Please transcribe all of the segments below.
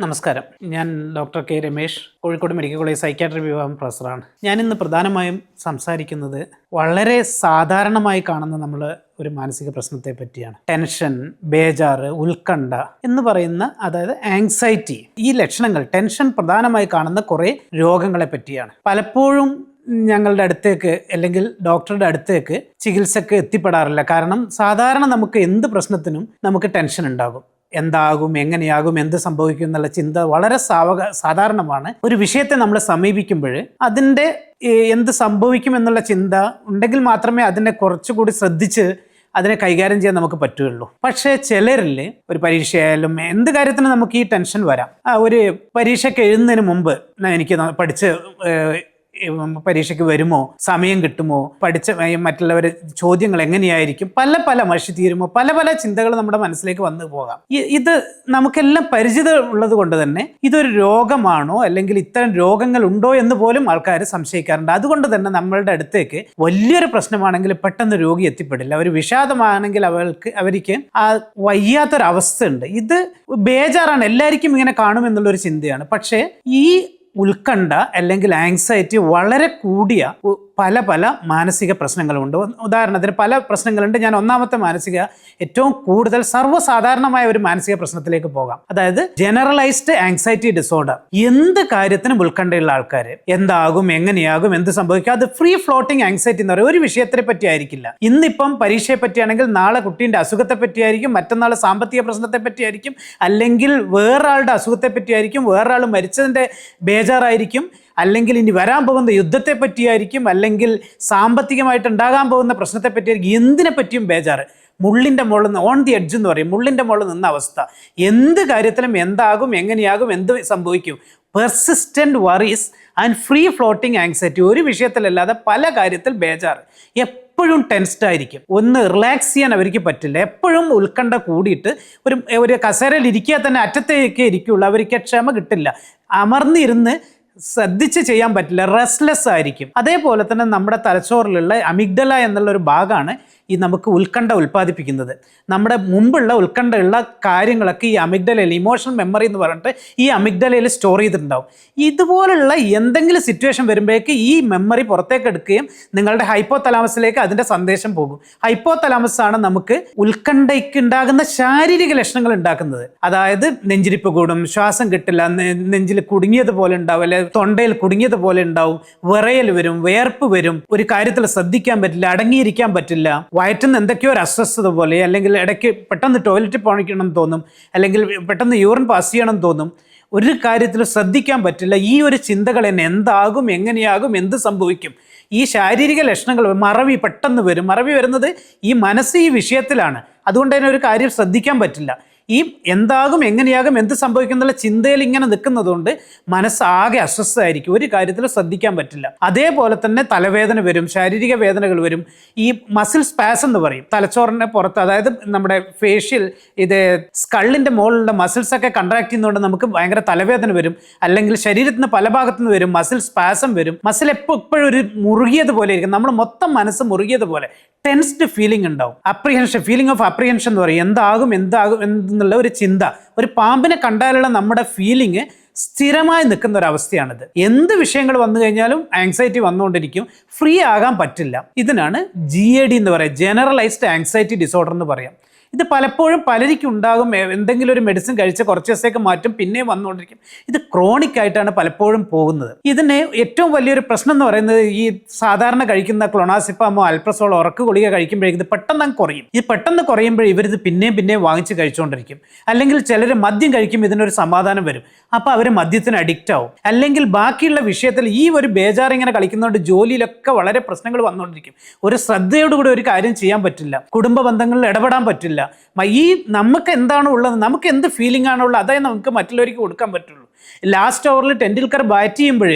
നമസ്കാരം. ഞാൻ doctor K Ramesh Kozhikode medical college psychiatry വിഭാഗം പ്രൊഫസറാണ്. ഞാൻ ഇന്ന് പ്രധാനമായും സംസാരിക്കുന്നത് വളരെ സാധാരണമായി കാണുന്ന നമ്മൾ ഒരു മാനസിക പ്രശ്നത്തെ പറ്റിയാണ്. ടെൻഷൻ ബേജാറ് ഉത്കണ്ഠ എന്ന് പറയുന്ന അതായത് ആങ്സൈറ്റി ഈ ലക്ഷണങ്ങൾ ടെൻഷൻ പ്രധാനമായി കാണുന്ന കുറേ രോഗങ്ങളെ പറ്റിയാണ്. പലപ്പോഴും ഞങ്ങളുടെ അടുത്തേക്ക് അല്ലെങ്കിൽ ഡോക്ടറുടെ അടുത്തേക്ക് ചികിത്സക്ക് എത്തിപ്പെടാറില്ല. കാരണം സാധാരണ നമുക്ക് എന്ത് പ്രശ്നത്തിനും നമുക്ക് ടെൻഷൻ ഉണ്ടാകും. എന്താകും എങ്ങനെയാകും എന്ത് സംഭവിക്കും എന്നുള്ള ചിന്ത വളരെ സാവക സാധാരണമാണ്. ഒരു വിഷയത്തെ നമ്മൾ സമീപിക്കുമ്പോൾ അതിന്റെ എന്ത് സംഭവിക്കും എന്നുള്ള ചിന്ത ഉണ്ടെങ്കിൽ മാത്രമേ അതിനെ കുറച്ചുകൂടി ശ്രദ്ധിച്ച് അതിനെ കൈകാര്യം ചെയ്യാൻ നമുക്ക് പറ്റുകയുള്ളൂ. പക്ഷേ ചിലരിൽ ഒരു പരീക്ഷയായാലും എന്ത് കാര്യത്തിനും നമുക്ക് ഈ ടെൻഷൻ വരാം. ഒരു പരീക്ഷയ്ക്ക് എഴുതുന്നതിന് മുമ്പ് എനിക്ക് പഠിച്ച് പരീക്ഷയ്ക്ക് വരുമോ? സമയം കിട്ടുമോ? പഠിച്ച മറ്റുള്ളവർ ചോദ്യങ്ങൾ എങ്ങനെയായിരിക്കും? പല പല മഷി തീരുമോ? പല പല ചിന്തകൾ നമ്മുടെ മനസ്സിലേക്ക് വന്നു പോകാം. ഇത് നമുക്കെല്ലാം പരിചിതം ഉള്ളത് കൊണ്ട് തന്നെ ഇതൊരു രോഗമാണോ? അല്ലെങ്കിൽ ഇത്തരം രോഗങ്ങൾ ഉണ്ടോ എന്ന് പോലും ആൾക്കാർ സംശയിക്കാറുണ്ട്. അതുകൊണ്ട് തന്നെ നമ്മളുടെ അടുത്തേക്ക് വലിയൊരു പ്രശ്നമാണെങ്കിൽ പെട്ടെന്ന് രോഗി എത്തിപ്പെടില്ല. ഒരു വിഷാദമാണെങ്കിൽ അവൾക്ക് അവർക്ക് ആ വയ്യാത്തൊരവസ്ഥ ഉണ്ട്. ഇത് ബേജാറാണ്. എല്ലാവർക്കും ഇങ്ങനെ കാണുമെന്നുള്ളൊരു ചിന്തയാണ്. പക്ഷേ ഈ ഉത്കണ്ഠ അല്ലെങ്കിൽ ആങ്സൈറ്റി വളരെ കൂടിയ പല പല മാനസിക പ്രശ്നങ്ങളുണ്ട്. ഉദാഹരണത്തിന് പല പ്രശ്നങ്ങളുണ്ട്. ഞാൻ ഒന്നാമത്തെ മാനസിക ഏറ്റവും കൂടുതൽ സർവസാധാരണമായ ഒരു മാനസിക പ്രശ്നത്തിലേക്ക് പോകാം. അതായത് ജനറലൈസ്ഡ് ആങ്സൈറ്റി ഡിസോർഡർ എന്ത് കാര്യത്തിനും ഉത്കണ്ഠയുള്ള ആൾക്കാർ എന്താകും എങ്ങനെയാകും എന്ത് സംഭവിക്കും അത് ഫ്രീ ഫ്ലോട്ടിംഗ് ആങ്സൈറ്റി എന്ന് പറയുന്നത് ഒരു വിഷയത്തെ പറ്റി ആയിരിക്കില്ല. ഇന്നിപ്പം പരീക്ഷയെ പറ്റിയാണെങ്കിൽ നാളെ കുട്ടീന്റെ അസുഖത്തെ പറ്റിയായിരിക്കും മറ്റന്നാൾ സാമ്പത്തിക പ്രശ്നത്തെ പറ്റിയായിരിക്കും അല്ലെങ്കിൽ വേറൊരാളുടെ അസുഖത്തെ പറ്റിയായിരിക്കും വേറൊരാൾ മരിച്ചതിന്റെ ബേജാറായിരിക്കും. അല്ലെങ്കിൽ ഇനി വരാൻ പോകുന്ന യുദ്ധത്തെ പറ്റിയായിരിക്കും അല്ലെങ്കിൽ സാമ്പത്തികമായിട്ട് ഉണ്ടാകാൻ പോകുന്ന പ്രശ്നത്തെ പറ്റിയായിരിക്കും എന്തിനെ പറ്റിയും ബേജാറ്. മുള്ളിന്റെ മുകളിൽ നിന്ന് ഓൺ ദി എഡ്ജ് എന്ന് പറയും മുള്ളിന്റെ മുകളിൽ നിന്ന അവസ്ഥ. എന്ത് കാര്യത്തിലും എന്താകും എങ്ങനെയാകും എന്ത് സംഭവിക്കും? Persistent worries and free floating anxiety ഒരു വിഷയത്തിലല്ലാതെ പല കാര്യത്തിൽ ബേജാറ്. എപ്പോഴും ടെൻസ്ഡ് ആയിരിക്കും. ഒന്ന് റിലാക്സ് ചെയ്യാൻ അവർക്ക് പറ്റില്ല. എപ്പോഴും ഉത്കണ്ഠ കൂടിയിട്ട് ഒരു ഒരു കസേരയിൽ ഇരിക്കുക തന്നെ അറ്റത്തേക്ക് ഇരിക്കുള്ളൂ. അവർക്ക് ക്ഷമ കിട്ടില്ല. അമർന്നിരുന്ന് ശ്രദ്ധിച്ച് ചെയ്യാൻ പറ്റില്ല റെസ്റ്റ്ലെസ് ആയിരിക്കും. അതേപോലെ തന്നെ നമ്മുടെ തലച്ചോറിലുള്ള അമിഗ്ഡല എന്നുള്ള ഒരു ഭാഗമാണ് ഈ നമുക്ക് ഉത്കണ്ഠ ഉൽപ്പാദിപ്പിക്കുന്നത്. നമ്മുടെ മുമ്പുള്ള ഉത്കണ്ഠയുള്ള കാര്യങ്ങളൊക്കെ ഈ അമിഗ്ഡലയിൽ ഇമോഷണൽ മെമ്മറി എന്ന് പറഞ്ഞിട്ട് ഈ അമിഗ്ഡലയിൽ സ്റ്റോർ ചെയ്തിട്ടുണ്ടാവും. ഇതുപോലുള്ള എന്തെങ്കിലും സിറ്റുവേഷൻ വരുമ്പോഴേക്ക് ഈ മെമ്മറി പുറത്തേക്ക് എടുക്കുകയും നിങ്ങളുടെ ഹൈപ്പോ തലാമസിലേക്ക് അതിന്റെ സന്ദേശം പോകും. ഹൈപ്പോ തലാമസാണ് നമുക്ക് ഉത്കണ്ഠയ്ക്ക് ഉണ്ടാകുന്ന ശാരീരിക ലക്ഷണങ്ങൾ ഉണ്ടാക്കുന്നത്. അതായത് നെഞ്ചിരിപ്പ് കൂടും ശ്വാസം കിട്ടില്ല നെഞ്ചിൽ കുടുങ്ങിയതുപോലെ ഉണ്ടാവും അല്ലെ തൊണ്ടയിൽ കുടുങ്ങിയതുപോലെ ഉണ്ടാവും വിറയൽ വരും വേർപ്പ് വരും. ഒരു കാര്യത്തിൽ ശ്രദ്ധിക്കാൻ പറ്റില്ല അടങ്ങിയിരിക്കാൻ പറ്റില്ല. വയറ്റുന്ന എന്തൊക്കെയോ ഒരു അസ്വസ്ഥത പോലെ അല്ലെങ്കിൽ ഇടയ്ക്ക് പെട്ടെന്ന് ടോയ്ലറ്റിൽ പോണിക്കണം എന്ന് തോന്നും അല്ലെങ്കിൽ പെട്ടെന്ന് യൂറിൻ പാസ് ചെയ്യണം തോന്നും. ഒരു കാര്യത്തിൽ ശ്രദ്ധിക്കാൻ പറ്റില്ല. ഈ ഒരു ചിന്തകൾ എന്നെ എന്താകും എങ്ങനെയാകും എന്ത് സംഭവിക്കും? ഈ ശാരീരിക ലക്ഷണങ്ങൾ മറവി പെട്ടെന്ന് വരും. മറവി വരുന്നത് ഈ മനസ്സ് ഈ വിഷയത്തിലാണ്. അതുകൊണ്ട് തന്നെ ഒരു കാര്യം ശ്രദ്ധിക്കാൻ പറ്റില്ല. ഈ എന്താകും എങ്ങനെയാകും എന്ത് സംഭവിക്കും എന്നുള്ള ചിന്തയിൽ ഇങ്ങനെ നിൽക്കുന്നതുകൊണ്ട് മനസ്സാകെ അസ്വസ്ഥമായിരിക്കും ഒരു കാര്യത്തിൽ ശ്രദ്ധിക്കാൻ പറ്റില്ല. അതേപോലെ തന്നെ തലവേദന വരും ശാരീരിക വേദനകൾ വരും. ഈ മസിൽ സ്പാസ് എന്ന് പറയും. തലച്ചോറിന്റെ പുറത്ത് അതായത് നമ്മുടെ ഫേഷ്യൽ ഇത് സ്കള്ളിന്റെ മുകളിലുള്ള മസിൽസ് ഒക്കെ കൺട്രാക്ട് ചെയ്യുന്നതുകൊണ്ട് നമുക്ക് ഭയങ്കര തലവേദന വരും. അല്ലെങ്കിൽ ശരീരത്തിന് പല ഭാഗത്തു നിന്ന് വരും മസിൽ സ്പാസം വരും. മസിൽ എപ്പോൾ എപ്പോഴും ഒരു മുറുകിയതുപോലെ ഇരിക്കും. നമ്മൾ മൊത്തം മനസ്സ് മുറുകിയതുപോലെ ടെൻസ്ഡ് ഫീലിംഗ് ഉണ്ടാവും. അപ്രിഹെൻഷൻ ഫീലിംഗ് ഓഫ് അപ്രിഹെൻഷൻ എന്ന് പറയും. എന്താകും എന്താകും എന്നുള്ള ഒരു ചിന്ത. ഒരു പാമ്പിനെ കണ്ടാലുള്ള നമ്മുടെ ഫീലിംഗ് സ്ഥിരമായി നിൽക്കുന്ന ഒരു അവസ്ഥയാണിത്. എന്ത് വിഷയങ്ങൾ വന്നു കഴിഞ്ഞാലും ആങ്സൈറ്റി വന്നുകൊണ്ടിരിക്കും. ഫ്രീ ആകാൻ പറ്റില്ല. ഇതിനാണ് ജി എ ഡി എന്ന് പറയുക ജനറലൈസ്ഡ് ആങ്സൈറ്റി ഡിസോർഡർ എന്ന് പറയാം. ഇത് പലപ്പോഴും പലർക്കും ഉണ്ടാകും എന്തെങ്കിലും ഒരു മെഡിസിൻ കഴിച്ച് കുറച്ച് ദിവസത്തേക്ക് മാറ്റും പിന്നെ വന്നുകൊണ്ടിരിക്കും. ഇത് ക്രോണിക് ആയിട്ടാണ് പലപ്പോഴും പോകുന്നത്. ഇതിന് ഏറ്റവും വലിയൊരു പ്രശ്നം എന്ന് പറയുന്നത് ഈ സാധാരണ കഴിക്കുന്ന ക്ലോണാസിപ്പാമോ അൽപ്രസോളോ ഉറക്ക് ഗുളിക കഴിക്കുമ്പോഴേക്കും ഇത് പെട്ടെന്ന് അങ്ങ് കുറയും. ഇത് പെട്ടെന്ന് കുറയുമ്പോൾ ഇവരിത് പിന്നെയും പിന്നെയും വാങ്ങിച്ച് കഴിച്ചുകൊണ്ടിരിക്കും. അല്ലെങ്കിൽ ചിലർ മദ്യം കഴിക്കും ഇതിനൊരു സമാധാനം വരും. അപ്പോൾ അവർ മദ്യത്തിന് അഡിക്റ്റ് ആവും. അല്ലെങ്കിൽ ബാക്കിയുള്ള വിഷയത്തിൽ ഈ ഒരു ബേജാർ ഇങ്ങനെ കളിക്കുന്നതുകൊണ്ട് ജോലിയിലൊക്കെ വളരെ പ്രശ്നങ്ങൾ വന്നുകൊണ്ടിരിക്കും. ഒരു ശ്രദ്ധയോടുകൂടി ഒരു കാര്യം ചെയ്യാൻ പറ്റില്ല. കുടുംബ ബന്ധങ്ങളിൽ ഇടപെടാൻ പറ്റില്ല. ഈ നമുക്ക് എന്താണ് ഉള്ളത്? നമുക്ക് എന്ത് ഫീലിംഗ് ആണോ ഉള്ളത്? അതായത് നമുക്ക് മറ്റുള്ളവർക്ക് കൊടുക്കാൻ പറ്റുള്ളൂ. ലാസ്റ്റ് ഓവറിൽ ടെൻഡുൽക്കർ ബാറ്റ് ചെയ്യുമ്പോൾ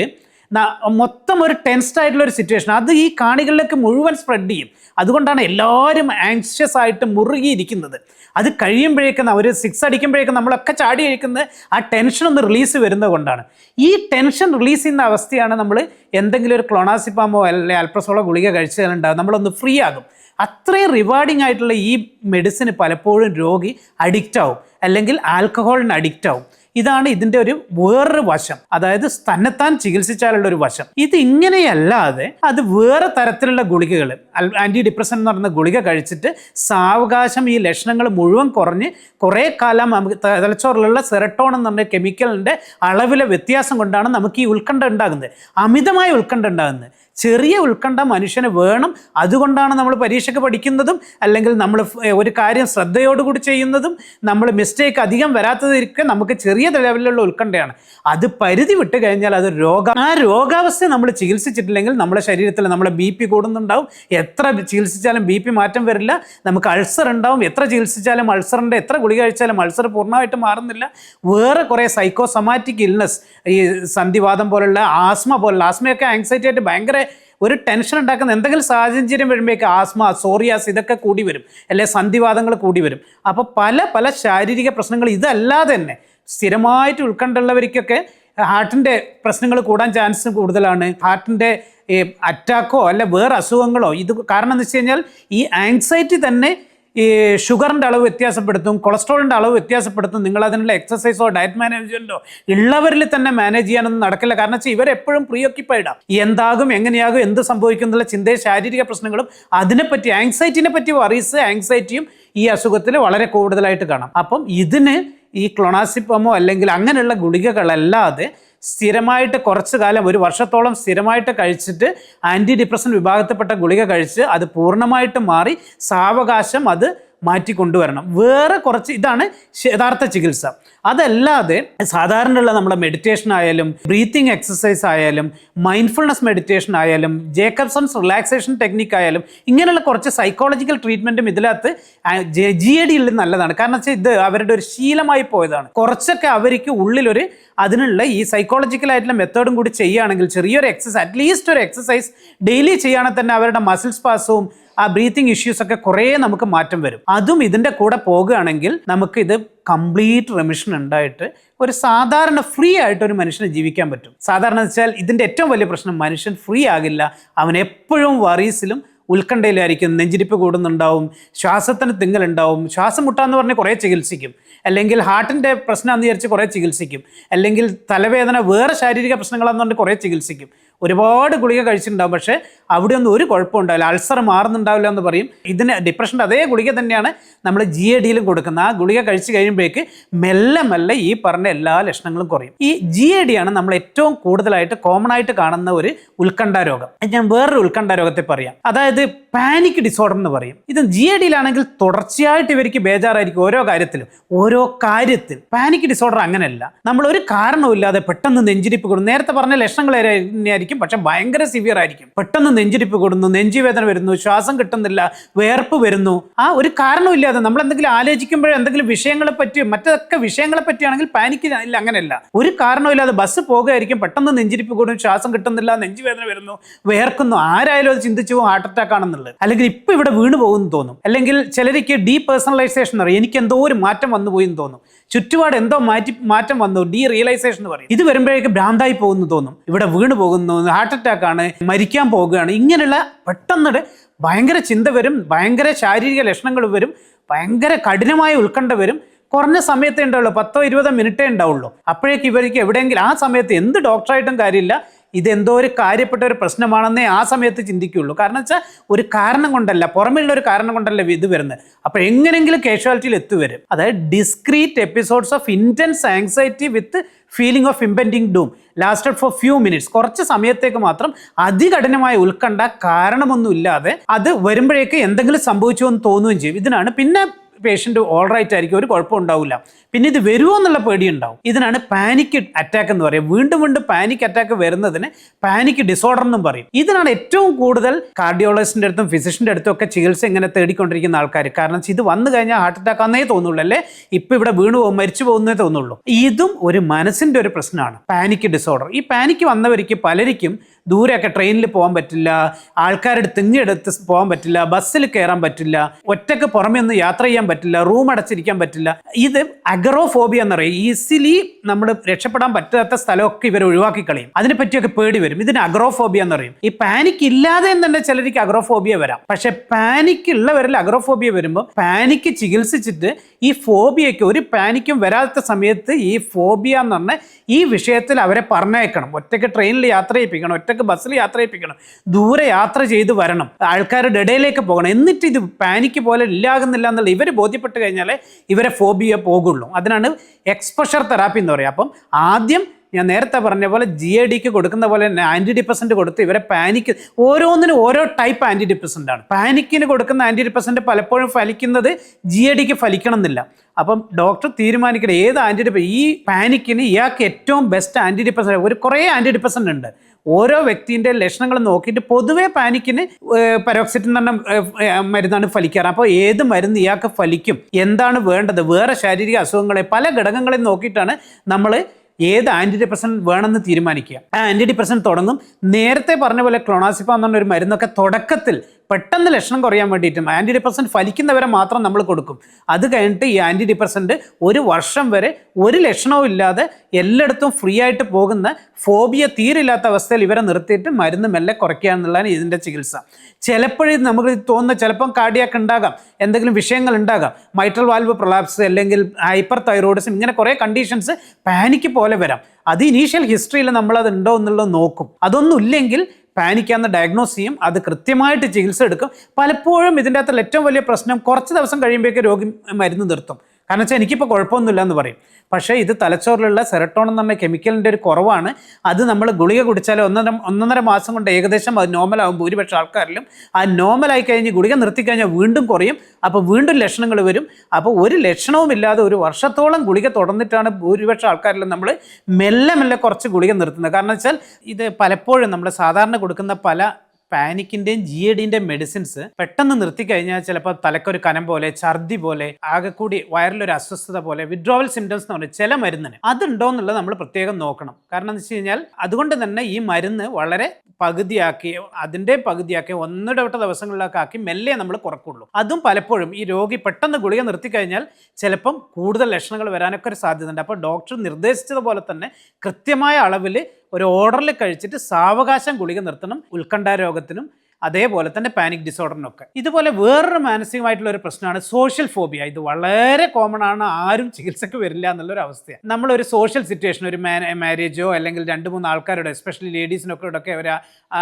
മൊത്തം ഒരു ടെൻസ്ഡ് ആയിട്ടുള്ള ഒരു സിറ്റുവേഷൻ അത് ഈ കാണികളിലേക്ക് മുഴുവൻ സ്പ്രെഡ് ചെയ്യും. അതുകൊണ്ടാണ് എല്ലാവരും ആങ്ഷ്യസ് ആയിട്ട് മുറുകിയിരിക്കുന്നത്. അത് കഴിയുമ്പോഴേക്കും അവർ സിക്സ് അടിക്കുമ്പോഴേക്കും നമ്മളൊക്കെ ചാടി കഴിക്കുന്നത് ആ ടെൻഷൻ ഒന്ന് റിലീസ് വരുന്നത് കൊണ്ടാണ്. ഈ ടെൻഷൻ റിലീസ് ചെയ്യുന്ന അവസ്ഥയാണ് നമ്മൾ എന്തെങ്കിലും ഒരു ക്ലോണാസിപ്പാമോ അല്ലെ അൽപ്രസോളോ ഗുളിക കഴിച്ചാലുണ്ടാകും നമ്മളൊന്ന് ഫ്രീ ആകും. അത്രയും റിവാർഡിംഗ് ആയിട്ടുള്ള ഈ മെഡിസിന് പലപ്പോഴും രോഗി അഡിക്റ്റ് ആവും. അല്ലെങ്കിൽ ആൽക്കഹോളിന് അഡിക്റ്റ് ആവും. ഇതാണ് ഇതിന്റെ ഒരു വേറൊരു വശം. അതായത് തന്നെത്താൻ ചികിത്സിച്ചാലുള്ള ഒരു വശം. ഇത് ഇങ്ങനെയല്ലാതെ അത് വേറെ തരത്തിലുള്ള ഗുളികകൾ ആന്റി ഡിപ്രഷൻ എന്ന് പറയുന്ന ഗുളിക കഴിച്ചിട്ട് സാവകാശം ഈ ലക്ഷണങ്ങൾ മുഴുവൻ കുറഞ്ഞ് കുറേ കാലം തലച്ചോറിലുള്ള സെറട്ടോൺ എന്ന് പറഞ്ഞ കെമിക്കലിന്റെ അളവിലെ വ്യത്യാസം കൊണ്ടാണ് നമുക്ക് ഈ ഉത്കണ്ഠ ഉണ്ടാകുന്നത്. അമിതമായ ഉത്കണ്ഠ ഉണ്ടാകുന്നത്. ചെറിയ ഉത്കണ്ഠ മനുഷ്യന് വേണം. അതുകൊണ്ടാണ് നമ്മൾ പരീക്ഷയ്ക്ക് പഠിക്കുന്നതും അല്ലെങ്കിൽ നമ്മൾ ഒരു കാര്യം ശ്രദ്ധയോടുകൂടി ചെയ്യുന്നതും നമ്മൾ മിസ്റ്റേക്ക് അധികം വരാത്തതിരിക്കെ നമുക്ക് ചെറിയ ലെവലിലുള്ള ഉത്കണ്ഠയാണ്. അത് പരിധി വിട്ട് കഴിഞ്ഞാൽ അത് രോഗ ആ രോഗാവസ്ഥ നമ്മൾ ചികിത്സിച്ചിട്ടില്ലെങ്കിൽ നമ്മുടെ ശരീരത്തിൽ നമ്മുടെ ബി പി കൂടുന്നുണ്ടാവും. എത്ര ചികിത്സിച്ചാലും ബി പി മാറ്റം വരില്ല. നമുക്ക് അൾസർ ഉണ്ടാവും. എത്ര ചികിത്സിച്ചാലും അൾസറിന്റെ എത്ര ഗുളിക കഴിച്ചാലും അൾസർ പൂർണമായിട്ട് മാറുന്നില്ല. വേറെ കുറേ സൈക്കോസൊമാറ്റിക് ഇൽനസ് ഈ സന്ധിവാദം പോലുള്ള ആസ്മ പോലുള്ള ആസ്മയൊക്കെ ആങ്സൈറ്റി ആയിട്ട് ഭയങ്കര ഒരു ടെൻഷൻ ഉണ്ടാക്കുന്ന എന്തെങ്കിലും സാഹചര്യം വരുമ്പോഴേക്ക് ആസ്മ സോറിയാസ് ഇതൊക്കെ കൂടി വരും. അല്ലെ സന്ധിവാദങ്ങൾ കൂടി വരും. അപ്പോൾ പല പല ശാരീരിക പ്രശ്നങ്ങൾ ഇതല്ലാതെ തന്നെ സ്ഥിരമായിട്ട് ഉൾക്കണ്ടുള്ളവർക്കൊക്കെ ഹാർട്ടിന്റെ പ്രശ്നങ്ങൾ കൂടാൻ ചാൻസ് കൂടുതലാണ്. ഹാർട്ടിന്റെ അറ്റാക്കോ അല്ല വേറെ അസുഖങ്ങളോ ഇത് കാരണം എന്ന് വെച്ച് കഴിഞ്ഞാൽ ഈ ആങ്സൈറ്റി തന്നെ ഈ ഷുഗറിന്റെ അളവ് വ്യത്യാസപ്പെടുത്തും കൊളസ്ട്രോളിന്റെ അളവ് വ്യത്യാസപ്പെടുത്തും നിങ്ങൾ അതിനുള്ള എക്സസൈസോ ഡയറ്റ് മാനേജ്മെന്റോ ഉള്ളവരിൽ തന്നെ മാനേജ് ചെയ്യാനൊന്നും നടക്കില്ല. കാരണം വെച്ചാൽ ഇവരെപ്പോഴും പ്രീ ഓക്യുപ്പൈഡാണ് എന്താകും എങ്ങനെയാകും എന്ത് സംഭവിക്കും എന്നുള്ള ചിന്തയും ശാരീരിക പ്രശ്നങ്ങളും അതിനെപ്പറ്റി ആങ്സൈറ്റിനെ പറ്റി വറീസ് ആങ്സൈറ്റിയും ഈ അസുഖത്തിൽ വളരെ കൂടുതലായിട്ട് കാണാം. അപ്പം ഇതിന് ഈ ക്ലൊണാസിപ്പമോ അല്ലെങ്കിൽ അങ്ങനെയുള്ള ഗുളികകളല്ലാതെ സ്ഥിരമായിട്ട് കുറച്ച് കാലം ഒരു വർഷത്തോളം സ്ഥിരമായിട്ട് കഴിച്ചിട്ട് ആന്റി ഡിപ്രഷൻ വിഭാഗത്തിൽപ്പെട്ട ഗുളിക കഴിച്ച് അത് പൂർണമായിട്ട് മാറി സാവകാശം അത് മാറ്റി കൊണ്ടുവരണം. വേറെ കുറച്ച് ഇതാണ് യഥാർത്ഥ ചികിത്സ. അതല്ലാതെ സാധാരണയുള്ള നമ്മുടെ മെഡിറ്റേഷൻ ആയാലും ബ്രീത്തിങ് എക്സസൈസ് ആയാലും മൈൻഡ്ഫുൾനെസ് മെഡിറ്റേഷൻ ആയാലും ജേക്കബ്സൺസ് റിലാക്സേഷൻ ടെക്നിക്ക് ആയാലും ഇങ്ങനെയുള്ള കുറച്ച് സൈക്കോളജിക്കൽ ട്രീറ്റ്മെന്റും ഇതിനകത്ത് ജി എ ഡിയിൽ നല്ലതാണ്. കാരണം വെച്ചാൽ ഇത് അവരുടെ ഒരു ശീലമായി പോയതാണ്. കുറച്ചൊക്കെ അവർക്ക് ഉള്ളിലൊരു അതിനുള്ള ഈ സൈക്കോളജിക്കൽ ആയിട്ടുള്ള മെത്തേഡും കൂടി ചെയ്യുകയാണെങ്കിൽ ചെറിയൊരു എക്സസൈസ് അറ്റ്ലീസ്റ്റ് ഒരു എക്സസൈസ് ഡെയിലി ചെയ്യുകയാണെങ്കിൽ തന്നെ അവരുടെ മസിൽസ് പാസും ആ ബ്രീത്തിങ് ഇഷ്യൂസ് ഒക്കെ കുറേ നമുക്ക് മാറ്റം വരും. അതും ഇതിന്റെ കൂടെ പോകുകയാണെങ്കിൽ നമുക്ക് ഇത് കംപ്ലീറ്റ് റെമിഷൻ ഉണ്ടായിട്ട് ഒരു സാധാരണ ഫ്രീ ആയിട്ട് ഒരു മനുഷ്യന് ജീവിക്കാൻ പറ്റും. സാധാരണ എന്ന് വെച്ചാൽ ഇതിന്റെ ഏറ്റവും വലിയ പ്രശ്നം മനുഷ്യൻ ഫ്രീ ആകില്ല. അവൻ എപ്പോഴും വറീസിലും ഉത്കണ്ഠയിലായിരിക്കും. നെഞ്ചിരിപ്പ് കൂടുന്നുണ്ടാവും ശ്വാസത്തിന് തിങ്ങലുണ്ടാവും. ശ്വാസം മുട്ടാന്ന് പറഞ്ഞ് കുറേ ചികിത്സിക്കും. അല്ലെങ്കിൽ ഹാർട്ടിന്റെ പ്രശ്നം പ്രശ്നമാണെന്ന് വിചാരിച്ച് കുറേ ചികിത്സിക്കും. അല്ലെങ്കിൽ തലവേദന വേറെ ശാരീരിക പ്രശ്നങ്ങളാന്ന് പറഞ്ഞ് കുറേ ചികിത്സിക്കും. ഒരുപാട് ഗുളിക കഴിച്ചിട്ടുണ്ടാവും പക്ഷേ അവിടെ ഒന്നും ഒരു കുഴപ്പമുണ്ടാവില്ല. അൾസർ മാറുന്നുണ്ടാവില്ല എന്ന് പറയും. ഇതിന് ഡിപ്രഷന്റെ അതേ ഗുളിക തന്നെയാണ് നമ്മൾ ജി എ ഡിയിലും കൊടുക്കുന്നത്. ആ ഗുളിക കഴിച്ച് കഴിയുമ്പോഴേക്ക് മെല്ലെ മെല്ലെ ഈ പറഞ്ഞ എല്ലാ ലക്ഷണങ്ങളും കുറയും. ഈ ജി എ ഡി ആണ് നമ്മൾ ഏറ്റവും കൂടുതലായിട്ട് കോമൺ ആയിട്ട് കാണുന്ന ഒരു ഉത്കണ്ഠ രോഗം. ഞാൻ വേറൊരു ഉത്കണ്ഠ രോഗത്തെ പറയാം. അതായത് പാനിക് ഡിസോർഡർ എന്ന് പറയും. ഇത് ജി എ ഡിയിലാണെങ്കിൽ തുടർച്ചയായിട്ട് ഇവർക്ക് ബേജാറായിരിക്കും ഓരോ കാര്യത്തിലും ഓരോ കാര്യത്തിൽ പാനിക് ഡിസോർഡർ അങ്ങനെയല്ല. നമ്മൾ ഒരു കാരണവുമില്ലാതെ പെട്ടെന്ന് നെഞ്ചിരിപ്പ് കൂടും. നേരത്തെ പറഞ്ഞ ലക്ഷണങ്ങൾ തന്നെയായിരിക്കും പക്ഷെ ഭയങ്കര സിവിയർ ആയിരിക്കും. പെട്ടെന്ന് നെഞ്ചിരിപ്പ് കൂടുന്നു നെഞ്ചുവേദന വരുന്നു ശ്വാസം കിട്ടുന്നില്ല വേർപ്പ് വരുന്നു. ആ ഒരു കാരണമില്ലാതെ നമ്മൾ എന്തെങ്കിലും ആലോചിക്കുമ്പോഴോ എന്തെങ്കിലും വിഷയങ്ങളെ പറ്റി മറ്റൊക്കെ വിഷയങ്ങളെ പറ്റിയാണെങ്കിൽ പാനിക്ക് ഇല്ല അങ്ങനെയല്ല. ഒരു കാരണമില്ലാതെ ബസ് പോകുകയായിരിക്കും പെട്ടെന്ന് നെഞ്ചിരിപ്പ് കൂടും ശ്വാസം കിട്ടുന്നില്ല നെഞ്ചുവേദന വരുന്നു വേർക്കുന്നു. ആരായാലും അത് ചിന്തിച്ചു പോകും ഹാർട്ട് അറ്റാക്ക് ആണെന്നുള്ളത്. അല്ലെങ്കിൽ ഇപ്പൊ ഇവിടെ വീണ് പോകുന്നു തോന്നും. അല്ലെങ്കിൽ ചിലർക്ക് ഡീപേഴ്സണലൈസേഷൻ അറിയാം എനിക്ക് എന്തോ ഒരു മാറ്റം വന്നു പോയി തോന്നും. ചുറ്റുപാട് എന്തോ മാറ്റി മാറ്റം വന്നു ഡീ റിയലൈസേഷൻ എന്ന് പറയും. ഇത് വരുമ്പോഴേക്ക് ഭ്രാന്തായി പോകുന്നു തോന്നും. ഇവിടെ വീണ് പോകുന്നു ഹാർട്ട് അറ്റാക്ക് ആണ് മരിക്കാൻ പോകുകയാണ്. ഇങ്ങനെയുള്ള പെട്ടെന്ന് ഭയങ്കര ചിന്ത വരും ഭയങ്കര ശാരീരിക ലക്ഷണങ്ങൾ വരും ഭയങ്കര കഠിനമായ ഉത്കണ്ഠ വരും. കുറഞ്ഞ സമയത്തേ ഉണ്ടാവുള്ളൂ പത്തോ ഇരുപതോ മിനിറ്റേ ഉണ്ടാവുള്ളൂ. അപ്പോഴേക്ക് ഇവർക്ക് എവിടെയെങ്കിലും ആ സമയത്ത് എന്ത് ഡോക്ടറായിട്ടും കാര്യമില്ല. ഇതെന്തോ ഒരു കാര്യപ്പെട്ട ഒരു പ്രശ്നമാണെന്നേ ആ സമയത്ത് ചിന്തിക്കുകയുള്ളൂ കാരണം വെച്ചാൽ ഒരു കാരണം കൊണ്ടല്ല പുറമെയുള്ള ഒരു കാരണം കൊണ്ടല്ല ഇത് വരുന്നത്. അപ്പോൾ എങ്ങനെങ്കിലും കാഷ്വാലിറ്റിയിൽ എത്തുവരും. അതായത് discrete episodes of intense anxiety with feeling of impending doom lasted for few minutes കുറച്ച് സമയത്തേക്ക് മാത്രം അതികഠിനമായ ഉത്കണ്ഠ കാരണമൊന്നുമില്ലാതെ അത് വരുമ്പോഴേക്ക് എന്തെങ്കിലും സംഭവിച്ചു എന്ന് തോന്നുകയും ചെയ്യും. ഇതിനാണ് പിന്നെ പേഷ്യന്റ് ഓൾറൈറ്റ് ആയിരിക്കും ഒരു കുഴപ്പം ഉണ്ടാവില്ല. പിന്നെ ഇത് വരുമോ എന്നുള്ള പേടിയുണ്ടാവും. ഇതിനാണ് പാനിക് അറ്റാക്ക് എന്ന് പറയും വീണ്ടും വീണ്ടും പാനിക് അറ്റാക്ക് വരുന്നതിന് പാനിക് ഡിസോർഡർ എന്നും പറയും. ഇതിനാണ് ഏറ്റവും കൂടുതൽ കാർഡിയോളജിസ്റ്റിന്റെ അടുത്തും ഫിസിഷ്യന്റെ അടുത്തും ഒക്കെ ചികിത്സ ഇങ്ങനെ തേടിക്കൊണ്ടിരിക്കുന്ന ആൾക്കാർ. കാരണം ഇത് വന്നു കഴിഞ്ഞാൽ ഹാർട്ട് അറ്റാക്ക് ആണെന്നേ തോന്നുള്ളൂ അല്ലേ? ഇപ്പം ഇവിടെ വീണു പോകും മരിച്ചു പോകുന്നേ തോന്നുള്ളൂ. ഇതും ഒരു മനസ്സിന്റെ ഒരു പ്രശ്നമാണ് പാനിക് ഡിസോർഡർ ഈ പാനിക് വന്നവർക്ക് പലർക്കും ദൂരെയൊക്കെ ട്രെയിനിൽ പോകാൻ പറ്റില്ല ആൾക്കാരുടെ തിങ്ങിയെടുത്ത് പോകാൻ പറ്റില്ല ബസ്സിൽ കയറാൻ പറ്റില്ല ഒറ്റയ്ക്ക് പുറമെ ഒന്നും യാത്ര ചെയ്യാൻ പറ്റില്ല റൂം അടച്ചിരിക്കാൻ പറ്റില്ല. ഇത് അഗറോഫോബിയ എന്ന് പറയും ഈസിലി നമ്മൾ രക്ഷപ്പെടാൻ പറ്റാത്ത സ്ഥലമൊക്കെ ഇവർ ഒഴിവാക്കി കളയും. അതിനെ പറ്റിയൊക്കെ പേടി വരും. ഇതിന് അഗ്രോഫോബിയ എന്ന് പറയും ഈ പാനിക് ഇല്ലാതെ തന്നെ ചിലർക്ക് അഗ്രോഫോബിയ വരാം. പക്ഷെ പാനിക് ഉള്ളവരിൽ അഗ്രോഫോബിയ വരുമ്പോൾ പാനിക്ക് ചികിത്സിച്ചിട്ട് ഈ ഫോബിയയ്ക്ക് ഒരു പാനിക്കും വരാത്ത സമയത്ത് ഈ ഫോബിയ എന്ന് പറഞ്ഞ ഈ വിഷയത്തിൽ അവരെ പറഞ്ഞയക്കണം. ഒറ്റയ്ക്ക് ട്രെയിനിൽ യാത്ര ചെയ്യിപ്പിക്കണം. ഒറ്റയ്ക്ക് ബസ്സിൽ യാത്ര ചെയ്യിപ്പിക്കണം. ദൂരെ യാത്ര ചെയ്ത് വരണം. ആൾക്കാരുടെ ഇടയിലേക്ക് പോകണം. എന്നിട്ട് ഇത് പാനിക്ക് പോലെ ഇല്ലാകുന്നില്ല എന്നുള്ള ഇവർ ബോധ്യപ്പെട്ട് കഴിഞ്ഞാലേ ഇവരെ ഫോബിയ പോകുള്ളൂ. അതിനാണ് എക്സ്പോഷർ തെറാപ്പി എന്ന് പറയുക. അപ്പം ആദ്യം ഞാൻ നേരത്തെ പറഞ്ഞ പോലെ ജി എ ഡിക്ക് കൊടുക്കുന്ന പോലെ തന്നെ ആന്റി ഡിപ്രസന്റ് കൊടുത്ത് ഇവരെ പാനിക്ക് ഓരോന്നിനും ഓരോ ടൈപ്പ് ആന്റി ഡിപ്രസന്റ് ആണ് പാനിക്കിന് കൊടുക്കുന്ന ആന്റി ഡിപ്രസന്റ് പലപ്പോഴും ഫലിക്കുന്നത് ജി എ ഡിക്ക് ഫലിക്കണം എന്നില്ല അപ്പം ഡോക്ടർ തീരുമാനിക്കണം ഏത് ആന്റി ഡിപ്ര ഈ പാനിക്കിന് ഇയാൾക്ക് ഏറ്റവും ബെസ്റ്റ് ആന്റി ഡിപ്രസന്റ് ഒരു കുറേ ആന്റി ഡിപ്രസന്റ് ഉണ്ട്. ഓരോ വ്യക്തിന്റെ ലക്ഷണങ്ങൾ നോക്കിയിട്ട് പൊതുവേ പാനിക്കിന് പരോക്സിറ്റിൻ എന്ന് മരുന്നാണ് ഫലിക്കാറ്. അപ്പോൾ ഏത് മരുന്ന് ഇയാൾക്ക് ഫലിക്കും? എന്താണ് വേണ്ടത്? വേറെ ശാരീരിക അസുഖങ്ങളെ പല ഘടകങ്ങളെ നോക്കിയിട്ടാണ് നമ്മൾ ഏത് ആന്റി ഡിപ്രസന്റ് വേണമെന്ന് തീരുമാനിക്കുക. ആ ആന്റി ഡിപ്രസന്റ് തുടങ്ങും. നേരത്തെ പറഞ്ഞ പോലെ ക്ലോണാസിപ്പ എന്ന് പറഞ്ഞ ഒരു മരുന്നൊക്കെ തുടക്കത്തിൽ പെട്ടെന്ന് ലക്ഷണം കുറയാൻ വേണ്ടിയിട്ടും ആന്റി ഡിപ്രസന്റ് ഫലിക്കുന്നവരെ മാത്രം നമ്മൾ കൊടുക്കും. അത് കഴിഞ്ഞിട്ട് ഈ ആന്റി ഡിപ്രസന്റ് ഒരു വർഷം വരെ ഒരു ലക്ഷണവും ഇല്ലാതെ എല്ലായിടത്തും ഫ്രീ ആയിട്ട് പോകുന്ന ഫോബിയ തീരില്ലാത്ത അവസ്ഥയിൽ ഇവരെ നിർത്തിയിട്ട് മരുന്ന് മെല്ലെ കുറയ്ക്കുക എന്നുള്ളതാണ് ഇതിന്റെ ചികിത്സ. ചിലപ്പോഴും നമുക്ക് തോന്നുന്ന ചിലപ്പം കാർഡിയാക്ക് ഉണ്ടാകാം എന്തെങ്കിലും വിഷയങ്ങൾ ഉണ്ടാകാം. മൈട്രൽ വാൽവ് പ്രൊലാപ്സ് അല്ലെങ്കിൽ ഹൈപ്പർ തൈറോയിഡിസം ഇങ്ങനെ കുറേ കണ്ടീഷൻസ് പാനിക്ക് പോലെ വരാം. അത് ഇനീഷ്യൽ ഹിസ്റ്ററിയിൽ നമ്മളത് ഉണ്ടോ എന്നുള്ളത് നോക്കും. അതൊന്നും ഇല്ലെങ്കിൽ പാനിക്കാന്ന് ഡയഗ്നോസ് ചെയ്യും അത് കൃത്യമായിട്ട് ചികിത്സ എടുക്കും. പലപ്പോഴും ഇതിന്റെ അകത്തുള്ള ഏറ്റവും വലിയ പ്രശ്നം കുറച്ച് ദിവസം കഴിയുമ്പോഴേക്ക് രോഗി മരുന്ന് നിർത്തും. കാരണം വെച്ചാൽ എനിക്കിപ്പോൾ കുഴപ്പമൊന്നുമില്ല എന്ന് പറയും. പക്ഷേ ഇത് തലച്ചോറിലുള്ള സെറട്ടോൺ എന്ന് പറഞ്ഞ കെമിക്കലിന്റെ ഒരു കുറവാണ്. അത് നമ്മൾ ഗുളിക കുടിച്ചാൽ ഒന്നര ഒന്നര മാസം കൊണ്ട് ഏകദേശം അത് നോർമലാകും. ഭൂരിപക്ഷം ആൾക്കാരിലും ആ നോർമലായി കഴിഞ്ഞ് ഗുളിക നിർത്തിക്കഴിഞ്ഞാൽ വീണ്ടും കുറയും. അപ്പോൾ വീണ്ടും ലക്ഷണങ്ങൾ വരും. അപ്പോൾ ഒരു ലക്ഷണവും ഇല്ലാതെ ഒരു വർഷത്തോളം ഗുളിക തുടർന്നിട്ടാണ് ഭൂരിപക്ഷം ആൾക്കാരിലും നമ്മൾ മെല്ലെ മെല്ലെ കുറച്ച് ഗുളിക നിർത്തുന്നത്. കാരണം വെച്ചാൽ ഇത് പലപ്പോഴും നമ്മൾ സാധാരണ കൊടുക്കുന്ന പല പാനിക്കിന്റെയും ജി എ ഡിന്റെയും മെഡിസിൻസ് പെട്ടെന്ന് നിർത്തി കഴിഞ്ഞാൽ ചിലപ്പോൾ തലക്കൊരു കനം പോലെ ഛർദി പോലെ ആകെ കൂടി വയറിലൊരു അസ്വസ്ഥത പോലെ വിഡ്രോവൽ സിംറ്റംസ് എന്ന് പറഞ്ഞാൽ ചില മരുന്നിന് അതുണ്ടോ എന്നുള്ളത് നമ്മൾ പ്രത്യേകം നോക്കണം. കാരണം എന്ന് വെച്ച് കഴിഞ്ഞാൽ അതുകൊണ്ട് തന്നെ ഈ മരുന്ന് വളരെ പകുതിയാക്കി അതിന്റെ പകുതിയാക്കി ഒന്നിടവിട്ട ദിവസങ്ങളിലൊക്കെ ആക്കി മെല്ലെ നമ്മൾ കുറക്കുള്ളൂ. അതും പലപ്പോഴും ഈ രോഗി പെട്ടെന്ന് ഗുളിക നിർത്തി കഴിഞ്ഞാൽ ചിലപ്പം കൂടുതൽ ലക്ഷണങ്ങൾ വരാനൊക്കെ ഒരു സാധ്യതയുണ്ട്. അപ്പോൾ ഡോക്ടർ നിർദ്ദേശിച്ചതുപോലെ തന്നെ കൃത്യമായ അളവിൽ ഒരു ഓർഡറിൽ കഴിച്ചിട്ട് സാവകാശം ഗുളിക നിർത്തണം ഉത്കണ്ഠ രോഗത്തിനും അതേപോലെ തന്നെ പാനിക് ഡിസോർഡറിനൊക്കെ ഇതുപോലെ വേറൊരു മാനസികമായിട്ടുള്ള ഒരു പ്രശ്നമാണ് സോഷ്യൽ ഫോബിയ ഇത് വളരെ കോമൺ ആണ്. ആരും ചികിത്സക്ക് വരില്ല എന്നുള്ളൊരു അവസ്ഥയാണ്. നമ്മളൊരു സോഷ്യൽ സിറ്റുവേഷൻ ഒരു മാരേജോ അല്ലെങ്കിൽ രണ്ട് മൂന്ന് ആൾക്കാരോട് എസ്പെഷ്യലി ലേഡീസിനൊക്കെ ഒരു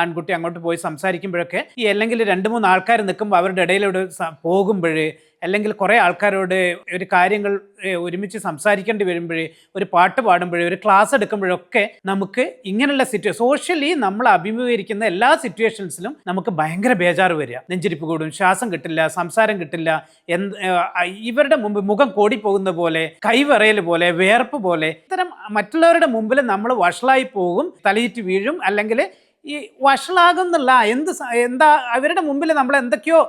ആൺകുട്ടി അങ്ങോട്ട് പോയി സംസാരിക്കുമ്പോഴൊക്കെ ഈ അല്ലെങ്കിൽ രണ്ട് മൂന്ന് ആൾക്കാർ നിൽക്കുമ്പോൾ അവരുടെ ഇടയിലൂടെ പോകുമ്പോൾ അല്ലെങ്കിൽ കുറേ ആൾക്കാരോട് ഒരു കാര്യങ്ങൾ ഒരുമിച്ച് സംസാരിക്കേണ്ടി വരുമ്പോഴേ ഒരു പാട്ട് പാടുമ്പോഴേ ഒരു ക്ലാസ് എടുക്കുമ്പോഴൊക്കെ നമുക്ക് ഇങ്ങനെയുള്ള സിറ്റുവേഷൻ സോഷ്യലി നമ്മൾ അഭിമുഖീകരിക്കുന്ന എല്ലാ സിറ്റുവേഷൻസിലും നമുക്ക് ഭയങ്കര ബേജാറ് വരിക. നെഞ്ചിരിപ്പ് കൂടും ശ്വാസം കിട്ടില്ല സംസാരം കിട്ടില്ല എന്ത് ഇവരുടെ മുമ്പ് മുഖം കോടിപ്പോകുന്ന പോലെ കൈവിറയൽ പോലെ വേർപ്പ് പോലെ ഇത്തരം മറ്റുള്ളവരുടെ മുമ്പിൽ നമ്മൾ വഷളായി പോകും തലയിട്ട് വീഴും അല്ലെങ്കിൽ ഈ വഷളാകുന്നുള്ള എന്ത് എന്താ അവരുടെ മുമ്പിൽ നമ്മൾ എന്തൊക്കെയോ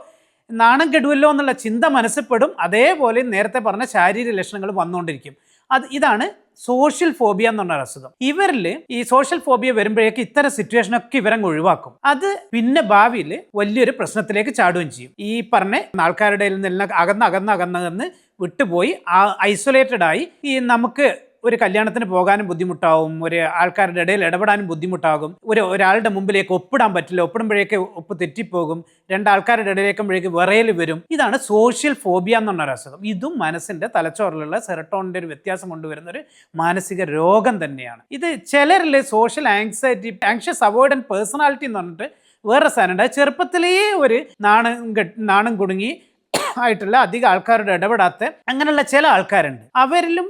നാണം കെടുവല്ലോ എന്നുള്ള ചിന്ത മനസ്സിൽപ്പെടും. അതേപോലെ നേരത്തെ പറഞ്ഞ ശാരീരിക ലക്ഷണങ്ങൾ വന്നുകൊണ്ടിരിക്കും. അത് ഇതാണ് സോഷ്യൽ ഫോബിയ എന്ന് പറഞ്ഞ അസുഖം. ഇവരിൽ ഈ സോഷ്യൽ ഫോബിയ വരുമ്പോഴേക്ക് ഇത്തരം സിറ്റുവേഷനൊക്കെ ഇവരങ്ങ് ഒഴിവാക്കും. അത് പിന്നെ ഭാവിയിൽ വലിയൊരു പ്രശ്നത്തിലേക്ക് ചാടുകയും ചെയ്യും. ഈ പറഞ്ഞ ആൾക്കാരുടെ നിന്ന് അകന്ന് അകന്ന് അകന്നകന്ന് വിട്ടുപോയി ഐസൊലേറ്റഡ് ആയി ഈ നമുക്ക് ഒരു കല്യാണത്തിന് പോകാനും ബുദ്ധിമുട്ടാവും ഒരു ആൾക്കാരുടെ ഇടയിൽ ഇടപെടാനും ബുദ്ധിമുട്ടാകും ഒരു ഒരാളുടെ മുമ്പിലേക്ക് ഒപ്പിടാൻ പറ്റില്ല ഒപ്പിടുമ്പോഴേക്ക് ഒപ്പ് തെറ്റിപ്പോകും രണ്ടാൾക്കാരുടെ ഇടയിലേക്കുമ്പോഴേക്ക് വിറയൽ വരും. ഇതാണ് സോഷ്യൽ ഫോബിയ എന്ന് ഒരു അസുഖം. ഇതും മനസ്സിന്റെ തലച്ചോറിലുള്ള സെറട്ടോണിന്റെ ഒരു വ്യത്യാസം കൊണ്ടുവരുന്ന ഒരു മാനസിക രോഗം തന്നെയാണ്. ഇത് ചിലരിൽ social anxiety anxious avoidant personality എന്ന് പറഞ്ഞിട്ട് വേറെ സാധനമുണ്ട് ചെറുപ്പത്തിലേ ഒരു നാണം നാണം കുടുങ്ങി ആയിട്ടുള്ള അധികം ആൾക്കാരോട് ഇടപെടാത്ത അങ്ങനെയുള്ള ചില ആൾക്കാരുണ്ട്. അവരിലും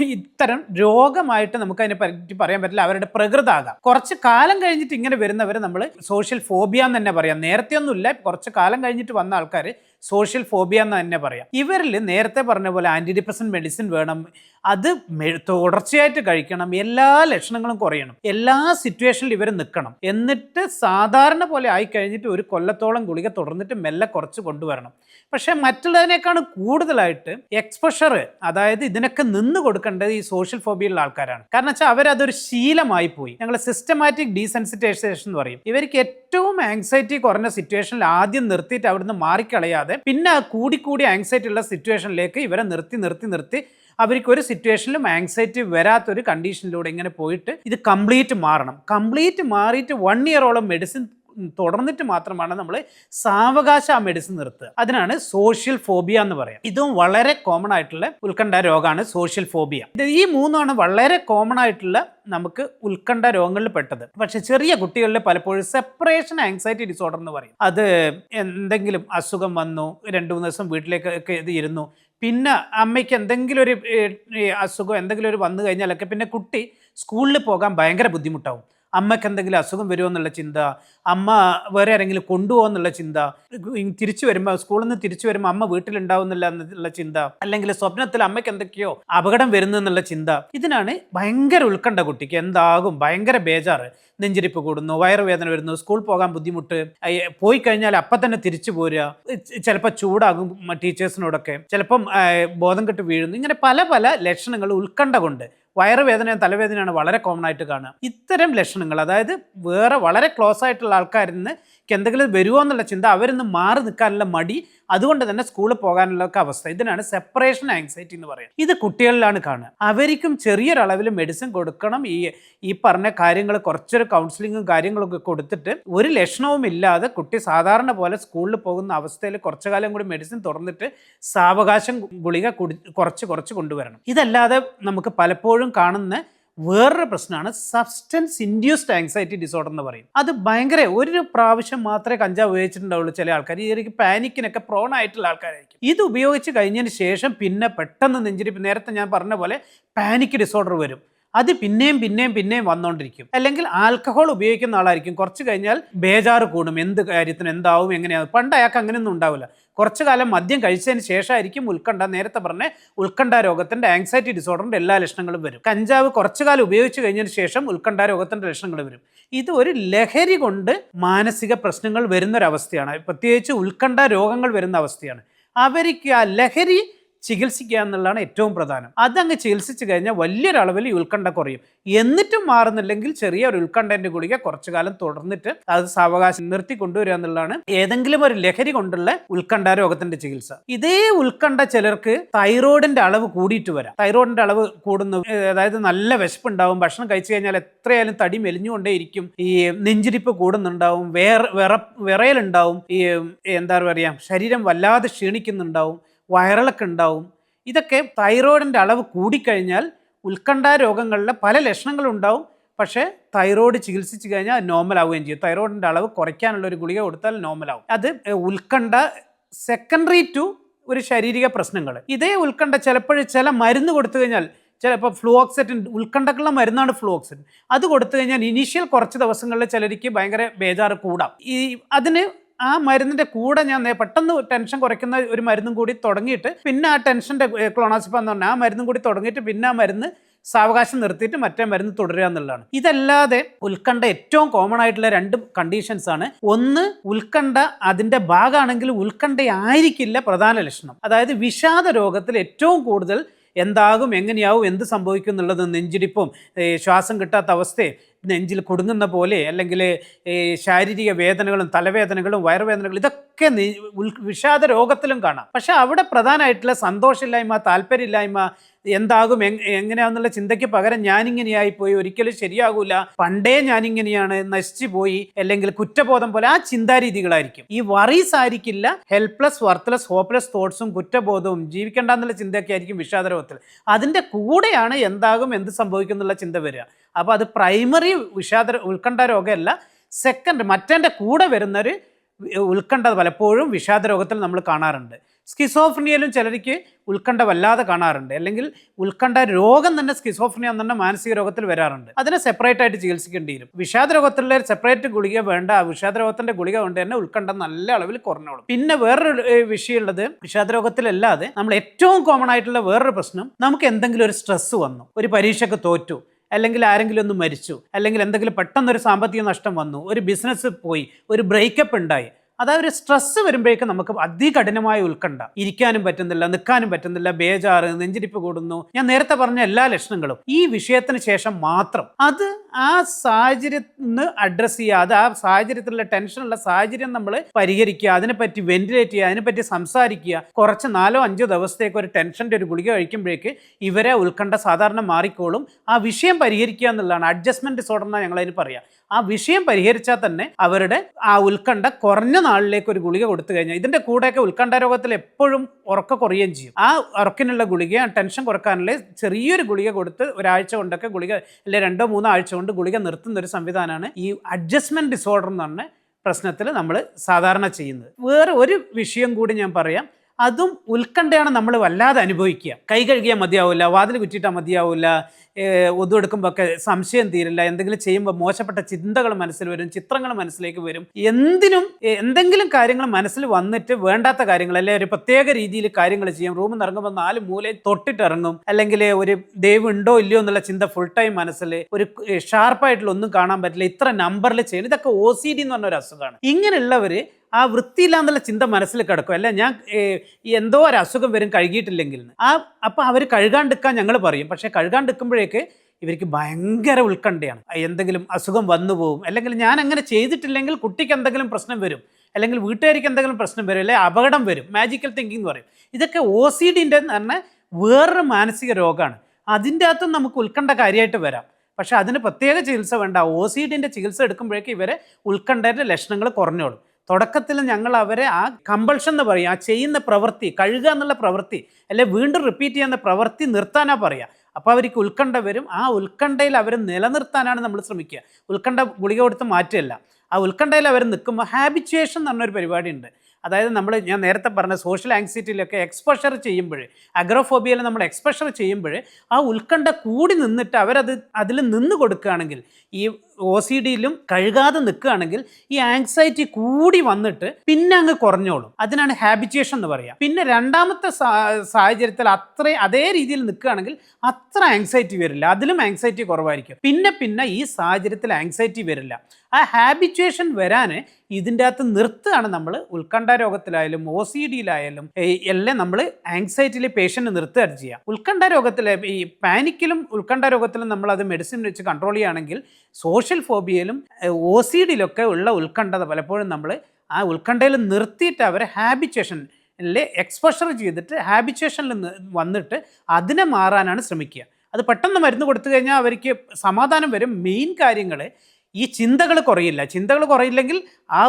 ഇത്തരം രോഗമായിട്ട് നമുക്ക് അതിനെ പറ്റി പറയാൻ പറ്റില്ല. അവരുടെ പ്രകൃതാകാം. കുറച്ച് കാലം കഴിഞ്ഞിട്ട് ഇങ്ങനെ വരുന്നവരെ നമ്മൾ സോഷ്യൽ ഫോബിയ എന്ന് തന്നെ പറയാം. നേരത്തെ ഒന്നുമില്ല കുറച്ച് കാലം കഴിഞ്ഞിട്ട് വന്ന ആൾക്കാർ സോഷ്യൽ ഫോബിയ എന്ന് തന്നെ പറയാം. ഇവരിൽ നേരത്തെ പറഞ്ഞ പോലെ ആന്റി ഡിപ്രസൻ മെഡിസിൻ വേണം. അത് തുടർച്ചയായിട്ട് കഴിക്കണം എല്ലാ ലക്ഷണങ്ങളും കുറയണം എല്ലാ സിറ്റുവേഷനിലും ഇവർ നിൽക്കണം. എന്നിട്ട് സാധാരണ പോലെ ആയി കഴിഞ്ഞിട്ട് ഒരു കൊല്ലത്തോളം ഗുളിക തുടർന്നിട്ട് മെല്ലെ കുറച്ച് കൊണ്ടുവരണം. പക്ഷേ മറ്റുള്ളതിനേക്കാണ് കൂടുതലായിട്ട് എക്സ്പഷർ അതായത് ഇതിനൊക്കെ നിന്ന് കൊടുക്കേണ്ടത് ഈ സോഷ്യൽ ഫോബിയുള്ള ആൾക്കാരാണ്. കാരണം വെച്ചാൽ അവരതൊരു ശീലമായി പോയി. ഞങ്ങൾ സിസ്റ്റമാറ്റിക് ഡീസെൻസിറ്റൈസേഷൻ എന്ന് പറയും. ഇവർക്ക് ഏറ്റവും ആങ്സൈറ്റി കുറഞ്ഞ സിറ്റുവേഷനിൽ ആദ്യം നിർത്തിയിട്ട് അവിടുന്ന് മാറിക്കളയാതെ പിന്നെ കൂടിക്കൂടി ആങ്സൈറ്റി ഉള്ള സിറ്റുവേഷനിലേക്ക് ഇവരെ നിർത്തി നിർത്തി നിർത്തി അവർക്ക് ഒരു സിറ്റുവേഷനിലും ആങ്സൈറ്റി വരാത്തൊരു കണ്ടീഷനിലൂടെ ഇങ്ങനെ പോയിട്ട് ഇത് കംപ്ലീറ്റ് മാറണം. കംപ്ലീറ്റ് മാറിയിട്ട് വൺ ഇയറോളം മെഡിസിൻ തുടർന്നിട്ട് മാത്രമാണ് നമ്മൾ സാവകാശ ആ മെഡിസിൻ നിർത്തുക. അതിനാണ് സോഷ്യൽ ഫോബിയ എന്ന് പറയാം. ഇതും വളരെ കോമൺ ആയിട്ടുള്ള ഉത്കണ്ഠ രോഗമാണ് സോഷ്യൽ ഫോബിയ. ഈ മൂന്നാണ് വളരെ കോമൺ ആയിട്ടുള്ള നമുക്ക് ഉത്കണ്ഠ രോഗങ്ങളിൽ പെട്ടത്. പക്ഷെ ചെറിയ കുട്ടികളിൽ പലപ്പോഴും സെപ്പറേഷൻ ആങ്സൈറ്റി ഡിസോർഡർ എന്ന് പറയും. അത് എന്തെങ്കിലും അസുഖം വന്നു രണ്ട് മൂന്ന് ദിവസം വീട്ടിലേക്ക് ഇത് ഇരുന്നു പിന്നെ അമ്മയ്ക്ക് എന്തെങ്കിലും ഒരു അസുഖം എന്തെങ്കിലും ഒരു വന്നു കഴിഞ്ഞാലൊക്കെ പിന്നെ കുട്ടി സ്കൂളിൽ പോകാൻ ഭയങ്കര ബുദ്ധിമുട്ടാവും. അമ്മയ്ക്ക് എന്തെങ്കിലും അസുഖം വരുമോ എന്നുള്ള ചിന്ത അമ്മ വേറെ ആരെങ്കിലും കൊണ്ടുപോകുമോ എന്നുള്ള ചിന്ത തിരിച്ചു വരുമ്പോൾ സ്കൂളിൽ നിന്ന് തിരിച്ചു വരുമ്പോൾ അമ്മ വീട്ടിലുണ്ടാവുന്നില്ല എന്നുള്ള ചിന്ത അല്ലെങ്കിൽ സ്വപ്നത്തിൽ അമ്മയ്ക്ക് എന്തൊക്കെയോ അപകടം വരുന്നു എന്നുള്ള ചിന്ത. ഇതിനാണ് ഭയങ്കര ഉത്കണ്ഠ കുട്ടിക്ക് എന്താകും ഭയങ്കര ബേജാറ്. നെഞ്ചിരിപ്പ് കൂടുന്നു വയറുവേദന വരുന്നു സ്കൂൾ പോകാൻ ബുദ്ധിമുട്ട് പോയി കഴിഞ്ഞാൽ അപ്പം തന്നെ തിരിച്ചു പോരുക. ചിലപ്പോൾ ചൂടാകും ടീച്ചേഴ്സിനോടൊക്കെ. ചിലപ്പം ബോധം കെട്ട് വീഴുന്നു. ഇങ്ങനെ പല പല ലക്ഷണങ്ങൾ ഉത്കണ്ഠ കൊണ്ട് വയറുവേദനയും തലവേദനയാണ് വളരെ കോമൺ ആയിട്ട് കാണുക. ഇത്തരം ലക്ഷണങ്ങൾ അതായത് വേറെ വളരെ ക്ലോസ് ആയിട്ടുള്ള ആൾക്കാരിൽ നിന്ന് എന്തെങ്കിലും വരുമോ എന്നുള്ള ചിന്ത അവരൊന്ന് മാറി നിൽക്കാനുള്ള മടി അതുകൊണ്ട് തന്നെ സ്കൂളിൽ പോകാനുള്ള ഒക്കെ അവസ്ഥ. ഇതിനാണ് സെപ്പറേഷൻ ആങ്സൈറ്റി എന്ന് പറയുന്നത്. ഇത് കുട്ടികളിലാണ് കാണുക. അവർക്കും ചെറിയൊരളവിൽ മെഡിസിൻ കൊടുക്കണം. ഈ ഈ പറഞ്ഞ കാര്യങ്ങൾ കുറച്ചൊരു കൗൺസിലിങ്ങും കാര്യങ്ങളൊക്കെ കൊടുത്തിട്ട് ഒരു ലക്ഷണവും ഇല്ലാതെ കുട്ടി സാധാരണ പോലെ സ്കൂളിൽ പോകുന്ന അവസ്ഥയിൽ കുറച്ചു കാലം കൂടി മെഡിസിൻ തുറന്നിട്ട് സാവകാശം ഗുളിക കുറച്ച് കുറച്ച് കൊണ്ടുവരണം. ഇതല്ലാതെ നമുക്ക് പലപ്പോഴും കാണുന്ന വേറൊരു പ്രശ്നമാണ് സബ്സ്റ്റൻസ് ഇൻഡ്യൂസ്ഡ് ആങ്സൈറ്റി ഡിസോർഡർ എന്ന് പറയും. അത് ഭയങ്കര ഒരു പ്രാവശ്യം മാത്രമേ കഞ്ചാവ് ഉപയോഗിച്ചിട്ടുണ്ടാവുള്ളൂ ചില ആൾക്കാർ. ഈ പാനിക്കിനൊക്കെ പ്രോൺ ആയിട്ടുള്ള ആൾക്കാരായിരിക്കും. ഇത് ഉപയോഗിച്ച് കഴിഞ്ഞതിന് ശേഷം പിന്നെ പെട്ടെന്ന് നെഞ്ചിരിപ്പ് നേരത്തെ ഞാൻ പറഞ്ഞ പോലെ പാനിക് ഡിസോർഡർ വരും. അത് പിന്നെയും പിന്നെയും പിന്നെയും വന്നുകൊണ്ടിരിക്കും അല്ലെങ്കിൽ ആൽക്കഹോൾ ഉപയോഗിക്കുന്ന ആളായിരിക്കും. കുറച്ച് കഴിഞ്ഞാൽ ബേജാറ് കൂടും. എന്ത് കാര്യത്തിന് എന്താവും എങ്ങനെയാവും. പണ്ട് അയാൾക്ക് അങ്ങനെയൊന്നും ഉണ്ടാവില്ല. കുറച്ചു കാലം മദ്യം കഴിച്ചതിന് ശേഷമായിരിക്കും ഉത്കണ്ഠ. നേരത്തെ പറഞ്ഞ ഉത്കണ്ഠ രോഗത്തിന്റെ ആങ്സൈറ്റി ഡിസോർഡറിന്റെ എല്ലാ ലക്ഷണങ്ങളും വരും. കഞ്ചാവ് കുറച്ചു കാലം ഉപയോഗിച്ച് കഴിഞ്ഞതിന് ശേഷം ഉത്കണ്ഠ രോഗത്തിന്റെ ലക്ഷണങ്ങൾ വരും. ഇത് ഒരു ലഹരി കൊണ്ട് മാനസിക പ്രശ്നങ്ങൾ വരുന്നൊരവസ്ഥയാണ്. പ്രത്യേകിച്ച് ഉത്കണ്ഠ രോഗങ്ങൾ വരുന്ന അവസ്ഥയാണ്. അവർക്ക് ആ ലഹരി ചികിത്സിക്കുക എന്നുള്ളതാണ് ഏറ്റവും പ്രധാനം. അതങ്ങ് ചികിത്സിച്ച് കഴിഞ്ഞാൽ വലിയൊരളവിൽ ഈ ഉത്കണ്ഠ കുറയും. എന്നിട്ടും മാറുന്നില്ലെങ്കിൽ ചെറിയ ഒരു ഉത്കണ്ഠന്റെ ഗുളിക കുറച്ചു കാലം തുടർന്നിട്ട് അത് സാവകാശം നിർത്തി കൊണ്ടുവരിക എന്നുള്ളതാണ് ഏതെങ്കിലും ഒരു ലഹരി കൊണ്ടുള്ള ഉത്കണ്ഠ രോഗത്തിന്റെ ചികിത്സ. ഇതേ ഉത്കണ്ഠ ചിലർക്ക് തൈറോയിഡിന്റെ അളവ് കൂടിയിട്ട് വരാം. തൈറോയിഡിന്റെ അളവ് കൂടുന്നു അതായത് നല്ല വിശപ്പുണ്ടാവും ഭക്ഷണം കഴിച്ചു കഴിഞ്ഞാൽ എത്രയായാലും തടി മെലിഞ്ഞുകൊണ്ടേയിരിക്കും ഈ നെഞ്ചിരിപ്പ് കൂടുന്നുണ്ടാവും വേറെ വിറ വിറയലുണ്ടാവും ഈ എന്താ പറയുക ശരീരം വല്ലാതെ ക്ഷീണിക്കുന്നുണ്ടാവും വയറിളക്കം ഉണ്ടാവും. ഇതൊക്കെ തൈറോയിഡിന്റെ അളവ് കൂടിക്കഴിഞ്ഞാൽ ഉത്കണ്ഠ രോഗങ്ങളിലെ പല ലക്ഷണങ്ങളും ഉണ്ടാവും. പക്ഷേ തൈറോയ്ഡ് ചികിത്സിച്ച് കഴിഞ്ഞാൽ നോർമൽ ആവുകയും ചെയ്യും. തൈറോയിഡിന്റെ അളവ് കുറയ്ക്കാനുള്ള ഒരു ഗുളിക കൊടുത്താൽ നോർമൽ ആവും. അത് ഉത്കണ്ഠ സെക്കൻഡറി ടു ഒരു ശാരീരിക പ്രശ്നങ്ങൾ. ഇതേ ഉത്കണ്ഠ ചിലപ്പോഴും ചില മരുന്ന് കൊടുത്തു കഴിഞ്ഞാൽ ചിലപ്പോൾ ഫ്ലൂഓക്സെറ്റിൻ ഉത്കണ്ഠക്കുള്ള മരുന്നാണ് ഫ്ലൂഓക്സെറ്റിൻ അത് കൊടുത്തു കഴിഞ്ഞാൽ ഇനീഷ്യൽ കുറച്ച് ദിവസങ്ങളിൽ ചിലർക്ക് ഭയങ്കര ബേജാറ് കൂടാം. ഈ അതിന് ആ മരുന്നിന്റെ കൂടെ ഞാൻ പെട്ടെന്ന് ടെൻഷൻ കുറയ്ക്കുന്ന ഒരു മരുന്നും കൂടി തുടങ്ങിയിട്ട് പിന്നെ ആ ടെൻഷന്റെ ക്ലോണാസിപ്പ എന്ന് പറഞ്ഞാൽ ആ മരുന്നും കൂടി തുടങ്ങിയിട്ട് പിന്നെ ആ മരുന്ന് സാവകാശം നിർത്തിയിട്ട് മറ്റേ മരുന്ന് തുടരുക എന്നുള്ളതാണ്. ഇതല്ലാതെ ഉത്കണ്ഠ ഏറ്റവും കോമൺ ആയിട്ടുള്ള രണ്ട് കണ്ടീഷൻസ് ആണ്. ഒന്ന് ഉത്കണ്ഠ അതിന്റെ ഭാഗമാണെങ്കിൽ ഉത്കണ്ഠ ആയിരിക്കില്ല പ്രധാന ലക്ഷണം. അതായത് വിഷാദ രോഗത്തിൽ ഏറ്റവും കൂടുതൽ എന്താകും എങ്ങനെയാവും എന്ത് സംഭവിക്കും എന്നുള്ളത് നെഞ്ചിടിപ്പും ശ്വാസം കിട്ടാത്ത അവസ്ഥയും നെഞ്ചിൽ കുടുങ്ങുന്ന പോലെ അല്ലെങ്കിൽ ശാരീരിക വേദനകളും തലവേദനകളും വയറുവേദനകളും ഇതൊക്കെ വിഷാദ രോഗത്തിലും കാണാം. പക്ഷെ അവിടെ പ്രധാനമായിട്ടുള്ള സന്തോഷമില്ലായ്മ താല്പര്യമില്ലായ്മ എന്താകും എങ്ങനെയാണെന്നുള്ള ചിന്തയ്ക്ക് പകരം ഞാനിങ്ങനെയായി പോയി ഒരിക്കലും ശരിയാകൂല. പണ്ടേ ഞാനിങ്ങനെയാണ് നശിച്ചു പോയി അല്ലെങ്കിൽ കുറ്റബോധം പോലെ ആ ചിന്താരീതികളായിരിക്കും. ഈ വറീസ് ആയിരിക്കില്ല ഹെൽപ്ലെസ് വർത്ത്ലെസ് ഹോപ്പ്ലെസ് തോട്ട്സും കുറ്റബോധവും ജീവിക്കേണ്ട എന്നുള്ള ചിന്തയൊക്കെ ആയിരിക്കും വിഷാദരോഗത്തിൽ അതിന്റെ കൂടെയാണ് എന്താകും എന്ത് സംഭവിക്കും എന്നുള്ള ചിന്ത വരിക. അപ്പോൾ അത് പ്രൈമറി വിഷാദ ഉത്കണ്ഠ രോഗമല്ല സെക്കൻഡ് മറ്റേന്റെ കൂടെ വരുന്നൊരു ഉത്കണ്ഠ പലപ്പോഴും വിഷാദ രോഗത്തിൽ നമ്മൾ കാണാറുണ്ട്. സ്കിസോഫ്രനിയയിലും ചിലർക്ക് ഉത്കണ്ഠ വല്ലാതെ കാണാറുണ്ട്. അല്ലെങ്കിൽ ഉത്കണ്ഠ രോഗം തന്നെ സ്കിസോഫ്രനിയ എന്ന് പറഞ്ഞ മാനസിക രോഗത്തിൽ വരാറുണ്ട്. അതിനെ സെപ്പറേറ്റ് ആയിട്ട് ചികിത്സിക്കേണ്ടി വരും. വിഷാദ രോഗത്തിലുള്ള സെപ്പറേറ്റ് ഗുളിക വേണ്ട വിഷാദ രോഗത്തിന്റെ ഗുളിക കൊണ്ട് തന്നെ ഉത്കണ്ഠ നല്ല അളവിൽ കുറഞ്ഞോളും. പിന്നെ വേറൊരു വിഷയമുള്ളത് വിഷാദ രോഗത്തിലല്ലാതെ നമ്മൾ ഏറ്റവും കോമൺ ആയിട്ടുള്ള വേറൊരു പ്രശ്നം നമുക്ക് എന്തെങ്കിലും ഒരു സ്ട്രെസ് വന്നു ഒരു പരീക്ഷയ്ക്ക് തോറ്റു അല്ലെങ്കിൽ ആരെങ്കിലും ഒന്ന് മരിച്ചു അല്ലെങ്കിൽ എന്തെങ്കിലും പെട്ടെന്നൊരു സാമ്പത്തിക നഷ്ടം വന്നു ഒരു ബിസിനസ് പോയി ഒരു ബ്രേക്കപ്പ് ഉണ്ടായി അതായത് ഒരു സ്ട്രെസ് വരുമ്പോഴേക്കും നമുക്ക് അതികഠിനമായ ഉത്കണ്ഠ. ഇരിക്കാനും പറ്റുന്നില്ല നിൽക്കാനും പറ്റുന്നില്ല ബേജാറ് നെഞ്ചിരിപ്പ് കൂടുന്നു. ഞാൻ നേരത്തെ പറഞ്ഞ എല്ലാ ലക്ഷണങ്ങളും ഈ വിഷയത്തിന് ശേഷം മാത്രം. അത് ആ സാഹചര്യത്തിന് അഡ്രസ്സ് ചെയ്യാതെ ആ സാഹചര്യത്തിലുള്ള ടെൻഷനുള്ള സാഹചര്യം നമ്മൾ പരിഹരിക്കുക അതിനെപ്പറ്റി വെന്റിലേറ്റ് ചെയ്യുക അതിനെപ്പറ്റി സംസാരിക്കുക. കുറച്ച് നാലോ അഞ്ചോ ദിവസത്തേക്ക് ഒരു ടെൻഷന്റെ ഒരു ഗുളിക കഴിക്കുമ്പോഴേക്ക് ഇവരെ ഉത്കണ്ഠ സാധാരണ മാറിക്കോളും. ആ വിഷയം പരിഹരിക്കുക എന്നുള്ളതാണ്. അഡ്ജസ്റ്റ്മെന്റ് ഡിസോർഡർ എന്നാണ് ഞങ്ങളതിന് പറയാം. ആ വിഷയം പരിഹരിച്ചാൽ തന്നെ അവരുടെ ആ ഉത്കണ്ഠ കുറഞ്ഞ നാളിലേക്ക് ഒരു ഗുളിക കൊടുത്തു കഴിഞ്ഞാൽ ഇതിന്റെ കൂടെയൊക്കെ ഉത്കണ്ഠ രോഗത്തിൽ എപ്പോഴും ഉറക്ക കുറയുകയും ചെയ്യും. ആ ഉറക്കിനുള്ള ഗുളിക ടെൻഷൻ കുറക്കാനുള്ള ചെറിയൊരു ഗുളിക കൊടുത്ത് ഒരാഴ്ച കൊണ്ടൊക്കെ ഗുളിക അല്ലെ രണ്ടോ മൂന്നോ ആഴ്ച കൊണ്ട് ഗുളിക നിർത്തുന്ന ഒരു സംവിധാനമാണ് ഈ അഡ്ജസ്റ്റ്മെന്റ് ഡിസോർഡർ എന്ന് പറഞ്ഞ പ്രശ്നത്തിൽ നമ്മൾ സാധാരണ ചെയ്യുന്നത്. വേറെ ഒരു വിഷയം കൂടി ഞാൻ പറയാം. അതും ഉത്കണ്ഠയാണ് നമ്മൾ വല്ലാതെ അനുഭവിക്കുക. കൈ കഴുകിയാൽ മതിയാവില്ല വാതിൽ കുറ്റിയിട്ടാൽ മതിയാവില്ല ഒതു എടുക്കുമ്പോൾ സംശയം തീരില്ല. എന്തെങ്കിലും ചെയ്യുമ്പോൾ മോശപ്പെട്ട ചിന്തകൾ മനസ്സിൽ വരും ചിത്രങ്ങൾ മനസ്സിലേക്ക് വരും. എന്തിനും എന്തെങ്കിലും കാര്യങ്ങൾ മനസ്സിൽ വന്നിട്ട് വേണ്ടാത്ത കാര്യങ്ങൾ അല്ലെ ഒരു പ്രത്യേക രീതിയിൽ കാര്യങ്ങൾ ചെയ്യും. റൂമിൽ നിന്ന് ഇറങ്ങുമ്പോൾ നാല് മൂലയിൽ തൊട്ടിട്ടിറങ്ങും. അല്ലെങ്കിൽ ഒരു ദൈവം ഉണ്ടോ ഇല്ലയോ എന്നുള്ള ചിന്ത ഫുൾ ടൈം മനസ്സിൽ ഒരു ഷാർപ്പായിട്ടുള്ള ഒന്നും കാണാൻ പറ്റില്ല. ഇത്ര നമ്പറിൽ ചെയ്യണം. ഇതൊക്കെ ഒ സി ഡി എന്ന് പറഞ്ഞ ഒരു അസുഖമാണ്. ഇങ്ങനെയുള്ളവർ ആ വൃത്തിയില്ല എന്നുള്ള ചിന്ത മനസ്സിൽ കിടക്കും. അല്ല ഞാൻ എന്തോ ഒരു അസുഖം വരും കഴുകിയിട്ടില്ലെങ്കിൽ ആ അപ്പം അവർ കഴുകാണ്ടിരിക്കാൻ ഞങ്ങൾ പറയും. പക്ഷേ കഴുകാണ്ടിരിക്കുമ്പോഴേക്ക് ഇവർക്ക് ഭയങ്കര ഉത്കണ്ഠയാണ്. എന്തെങ്കിലും അസുഖം വന്നു പോകും അല്ലെങ്കിൽ ഞാൻ അങ്ങനെ ചെയ്തിട്ടില്ലെങ്കിൽ കുട്ടിക്ക് എന്തെങ്കിലും പ്രശ്നം വരും. അല്ലെങ്കിൽ വീട്ടുകാർക്ക് എന്തെങ്കിലും പ്രശ്നം വരും. അല്ലെങ്കിൽ അപകടം വരും. മാജിക്കൽ തിങ്കിങ് എന്ന് പറയും. ഇതൊക്കെ ഒ സി ഡിന്റെ തന്നെ വേറൊരു മാനസിക രോഗമാണ്. അതിന്റെ അകത്തും നമുക്ക് ഉത്കണ്ഠ കാര്യമായിട്ട് വരാം. പക്ഷേ അതിന് പ്രത്യേക ചികിത്സ വേണ്ട. ഒ സി ഡിന്റെ ചികിത്സ എടുക്കുമ്പോഴേക്കും ഇവരെ ഉത്കണ്ഠേന്റെ ലക്ഷണങ്ങൾ കുറഞ്ഞോളും. തുടക്കത്തിൽ ഞങ്ങൾ അവരെ ആ കമ്പൾഷൻ എന്ന് പറയും. ആ ചെയ്യുന്ന പ്രവൃത്തി കഴുകുക എന്നുള്ള പ്രവൃത്തി അല്ലെ വീണ്ടും റിപ്പീറ്റ് ചെയ്യുന്ന പ്രവൃത്തി നിർത്താനാണ് പറയുക. അപ്പോൾ അവർക്ക് ഉത്കണ്ഠ വരും. ആ ഉത്കണ്ഠയിൽ അവർ നിലനിർത്താനാണ് നമ്മൾ ശ്രമിക്കുക. ഉത്കണ്ഠ ഗുളിക കൊടുത്ത് മാറ്റുകയല്ല. ആ ഉത്കണ്ഠയിൽ അവർ നിൽക്കുമ്പോൾ ഹാബിച്വേഷൻ എന്ന് പറഞ്ഞൊരു പരിപാടിയുണ്ട്. അതായത് നമ്മൾ ഞാൻ നേരത്തെ പറഞ്ഞ സോഷ്യൽ ആങ്സൈറ്റിയിലൊക്കെ എക്സ്പോഷർ ചെയ്യുമ്പോൾ അഗ്രോഫോബിയയിൽ നമ്മൾ എക്സ്പോഷർ ചെയ്യുമ്പോൾ ആ ഉത്കണ്ഠ കൂടി നിന്നിട്ട് അവരത് അതിൽ നിന്ന് കൊടുക്കുകയാണെങ്കിൽ ഈ ഒ സി ഡിയിലും കഴുകാതെ നിൽക്കുകയാണെങ്കിൽ ഈ ആങ്സൈറ്റി കൂടി വന്നിട്ട് പിന്നെ അങ്ങ് കുറഞ്ഞോളും. അതിനാണ് ഹാബിറ്റേഷൻ എന്ന് പറയുക. പിന്നെ രണ്ടാമത്തെ സാഹചര്യത്തിൽ അത്ര അതേ രീതിയിൽ നിൽക്കുകയാണെങ്കിൽ അത്ര ആങ്സൈറ്റി വരില്ല. അതിലും ആങ്സൈറ്റി കുറവായിരിക്കും. പിന്നെ പിന്നെ ഈ സാഹചര്യത്തിൽ ആങ്സൈറ്റി വരില്ല. ആ ഹാബിച്വേഷൻ വരാൻ ഇതിന്റെ അകത്ത് നിർത്തുകയാണ് നമ്മൾ ഉത്കണ്ഠ രോഗത്തിലായാലും ഒ സി ഡിയിലായാലും എല്ലാം നമ്മൾ ആങ്സൈറ്റിയിലെ പേഷ്യന്റ് നിർത്തുകയാണ് ചെയ്യുക. ഉത്കണ്ഠ രോഗത്തിലെ ഈ പാനിക്കിലും ഉത്കണ്ഠ രോഗത്തിലും നമ്മൾ അത് മെഡിസിൻ വെച്ച് കൺട്രോൾ ചെയ്യുകയാണെങ്കിൽ സോഷ്യൽ ഫോബിയയിലും ഒ സി ഡിയിലൊക്കെ ഉള്ള ഉത്കണ്ഠത പലപ്പോഴും നമ്മൾ ആ ഉത്കണ്ഠയിൽ നിർത്തിയിട്ട് അവരെ ഹാബിച്വേഷൻ അല്ലെ എക്സ്പോഷർ ചെയ്തിട്ട് ഹാബിച്വേഷനിൽ വന്നിട്ട് അതിനെ മാറാനാണ് ശ്രമിക്കുക. അത് പെട്ടെന്ന് മരുന്ന് കൊടുത്തു കഴിഞ്ഞാൽ അവർക്ക് സമാധാനം വരും. മെയിൻ കാര്യങ്ങൾ ഈ ചിന്തകൾ കുറയില്ല. ചിന്തകൾ കുറയില്ലെങ്കിൽ ആ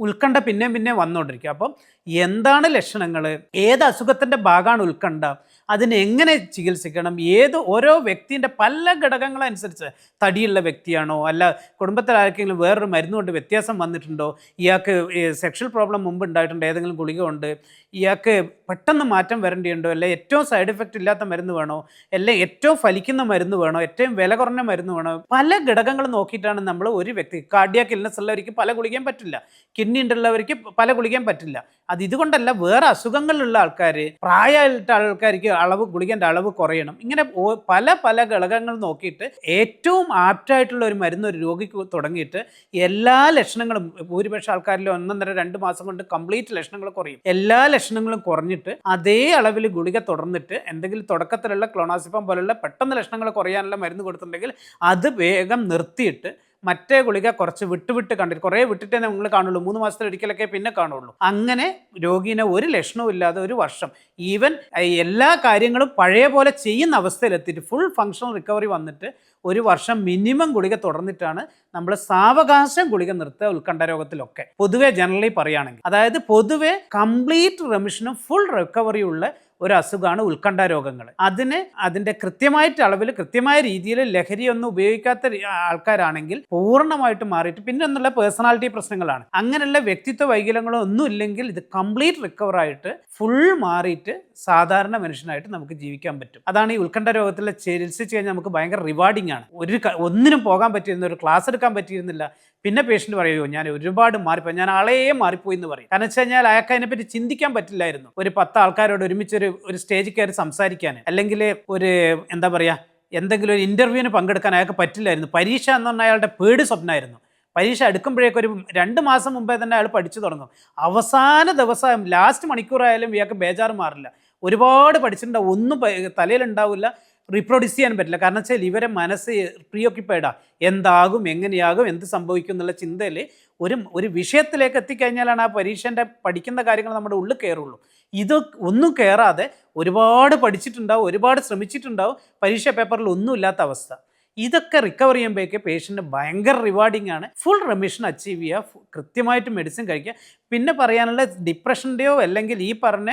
ഉത്കണ്ഠ പിന്നെയും പിന്നെ വന്നുകൊണ്ടിരിക്കും. അപ്പം എന്താണ് ലക്ഷണങ്ങൾ ഏത് അസുഖത്തിന്റെ ഭാഗമാണ് ഉത്കണ്ഠ? അതിനെ എങ്ങനെ ചികിത്സിക്കണം? ഏത് ഓരോ വ്യക്തിന്റെ പല ഘടകങ്ങളനുസരിച്ച് തടിയുള്ള വ്യക്തിയാണോ? അല്ല കുടുംബത്തിൽ ആർക്കെങ്കിലും വേറൊരു മരുന്ന് കൊണ്ട് വ്യത്യാസം വന്നിട്ടുണ്ടോ? ഇയാൾക്ക് സെക്ഷൽ പ്രോബ്ലം മുമ്പ് ഉണ്ടായിട്ടുണ്ട് ഏതെങ്കിലും ഗുളിക ഉണ്ട് ഇയാൾക്ക് പെട്ടെന്ന് മാറ്റം വരേണ്ടിയുണ്ടോ? അല്ലെ ഏറ്റവും സൈഡ് എഫക്റ്റ് ഇല്ലാത്ത മരുന്ന് വേണോ? അല്ലെ ഏറ്റവും ഫലിക്കുന്ന മരുന്ന് വേണോ? ഏറ്റവും വില കുറഞ്ഞ മരുന്ന് വേണോ? പല ഘടകങ്ങൾ നോക്കിയിട്ടാണ് നമ്മൾ ഒരു വ്യക്തി കാർഡിയാക്ക് ഇൽനെസ് ഉള്ളവർക്ക് പല ഗുളികയും പറ്റില്ല. കിഡ്നി ഉള്ളവർക്ക് പല ഗുളികയും പറ്റില്ല. അത് ഇതുകൊണ്ടല്ല വേറെ അസുഖങ്ങളുള്ള ആൾക്കാർ പ്രായമായിട്ട് ആൾക്കാർക്ക് അളവ് ഗുളികന്റെ അളവ് കുറയണം. ഇങ്ങനെ പല പല ഘടകങ്ങൾ നോക്കിയിട്ട് ഏറ്റവും ആപ്റ്റായിട്ടുള്ള ഒരു മരുന്ന് ഒരു രോഗിക്ക് തുടങ്ങിയിട്ട് എല്ലാ ലക്ഷണങ്ങളും ഭൂരിപക്ഷ ആൾക്കാരിൽ ഒന്നൊന്നര രണ്ട് മാസം കൊണ്ട് കംപ്ലീറ്റ് ലക്ഷണങ്ങൾ കുറയും. എല്ലാ ലക്ഷണങ്ങളും കുറഞ്ഞിട്ട് അതേ അളവിൽ ഗുളിക തുടർന്നിട്ട് എന്തെങ്കിലും തുടക്കത്തിലുള്ള ക്ലോണാസിപ്പം പോലുള്ള പെട്ടെന്ന് ലക്ഷണങ്ങൾ കുറയാനുള്ള മരുന്ന് കൊടുത്തിട്ടുണ്ടെങ്കിൽ അത് വേഗം നിർത്തിയിട്ട് മറ്റേ ഗുളിക കുറച്ച് വിട്ടുവിട്ട് വിട്ട് കണ്ടിട്ട് കുറേ വിട്ടിട്ടേ നിങ്ങൾ കാണുള്ളൂ. മൂന്ന് മാസത്തിൽ ഒരിക്കലൊക്കെ പിന്നെ കാണുള്ളൂ. അങ്ങനെ രോഗീനെ ഒരു ലക്ഷണവും ഇല്ലാതെ ഒരു വർഷം. ഈവൻ എല്ലാ കാര്യങ്ങളും പഴയ പോലെ ചെയ്യുന്ന അവസ്ഥയിലെത്തിയിട്ട് ഫുൾ ഫങ്ഷണൽ റിക്കവറി വന്നിട്ട് ഒരു വർഷം മിനിമം ഗുളിക തുടർന്നിട്ടാണ് നമ്മൾ സാവകാശം ഗുളിക നിർത്തുക ഉത്കണ്ഠ രോഗത്തിലൊക്കെ. പൊതുവെ ജനറലി പറയുകയാണെങ്കിൽ. അതായത് പൊതുവെ കംപ്ലീറ്റ് റെമിഷനും ഫുൾ റിക്കവറിയുള്ള ഒരു അസുഖമാണ് ഉത്കണ്ഠ രോഗങ്ങൾ. അതിന് അതിന്റെ കൃത്യമായിട്ട് അളവിൽ കൃത്യമായ രീതിയിൽ ലഹരിയൊന്നും ഉപയോഗിക്കാത്ത ആൾക്കാരാണെങ്കിൽ പൂർണമായിട്ട് മാറിയിട്ട് പിന്നെ ഒന്നുള്ള പേഴ്സണാലിറ്റി പ്രശ്നങ്ങളാണ്. അങ്ങനെയുള്ള വ്യക്തിത്വ വൈകല്യങ്ങളോ ഒന്നും ഇല്ലെങ്കിൽ ഇത് കംപ്ലീറ്റ് റിക്കവർ ആയിട്ട് ഫുൾ മാറിയിട്ട് സാധാരണ മനുഷ്യനായിട്ട് നമുക്ക് ജീവിക്കാൻ പറ്റും. അതാണ് ഈ ഉത്കണ്ഠ രോഗത്തിലെ ചികിത്സിച്ച് കഴിഞ്ഞാൽ നമുക്ക് ഭയങ്കര റിവാർഡിംഗ് ആണ്. ഒരു ഒന്നിനും പോകാൻ പറ്റിയിരുന്ന ഒരു ക്ലാസ് എടുക്കാൻ പറ്റിയിരുന്നില്ല പിന്നെ പേഷ്യന്റ് പറയുമോ ഞാൻ ഒരുപാട് മാറിപ്പോയി ഞാൻ ആളേ മാറിപ്പോയി എന്ന് പറയും. കാരണം വെച്ച് കഴിഞ്ഞാൽ അയാൾക്ക് അതിനെപ്പറ്റി ചിന്തിക്കാൻ പറ്റില്ലായിരുന്നു. ഒരു പത്ത് ആൾക്കാരോട് ഒരുമിച്ച് ഒരു ഒരു സ്റ്റേജിൽ കയറി സംസാരിക്കാൻ. അല്ലെങ്കിൽ ഒരു എന്താ പറയുക എന്തെങ്കിലും ഒരു ഇന്റർവ്യൂവിന് പങ്കെടുക്കാൻ അയാൾക്ക് പറ്റില്ലായിരുന്നു. പരീക്ഷ എന്ന് പറഞ്ഞാൽ അയാളുടെ പേടി സ്വപ്നമായിരുന്നു. പരീക്ഷ അടുക്കുമ്പോഴേക്കും ഒരു രണ്ട് മാസം മുമ്പേ തന്നെ അയാൾ പഠിച്ചു തുടങ്ങും. അവസാന ദിവസം ലാസ്റ്റ് മണിക്കൂറായാലും ഇയാൾക്ക് ബേജാറ് മാറില്ല. ഒരുപാട് പഠിച്ചിട്ടുണ്ടാവും. ഒന്നും തലയിലുണ്ടാവില്ല റീപ്രൊഡ്യൂസ് ചെയ്യാൻ പറ്റില്ല. കാരണം വെച്ചാൽ ഇവരെ മനസ്സ് പ്രിയോക്കിപ്പൈഡാ എന്താകും എങ്ങനെയാകും എന്ത് സംഭവിക്കും എന്നുള്ള ചിന്തയിൽ ഒരു ഒരു വിഷയത്തിലേക്ക് എത്തിക്കഴിഞ്ഞാലാണ് ആ പരീക്ഷന്റെ പഠിക്കുന്ന കാര്യങ്ങൾ നമ്മുടെ ഉള്ളിൽ കയറുള്ളൂ. ഇത് ഒന്നും കയറാതെ ഒരുപാട് പഠിച്ചിട്ടുണ്ടാവും ഒരുപാട് ശ്രമിച്ചിട്ടുണ്ടാവും പരീക്ഷ പേപ്പറിൽ ഒന്നുമില്ലാത്ത അവസ്ഥ. ഇതൊക്കെ റിക്കവർ ചെയ്യുമ്പോഴേക്ക് പേഷ്യന്റ് ഭയങ്കര റിവാർഡിംഗ് ആണ്. ഫുൾ റെമിഷൻ അച്ചീവ് ചെയ്യുക കൃത്യമായിട്ട് മെഡിസിൻ കഴിക്കുക. പിന്നെ പറയാനുള്ള ഡിപ്രഷന്റെയോ അല്ലെങ്കിൽ ഈ പറഞ്ഞ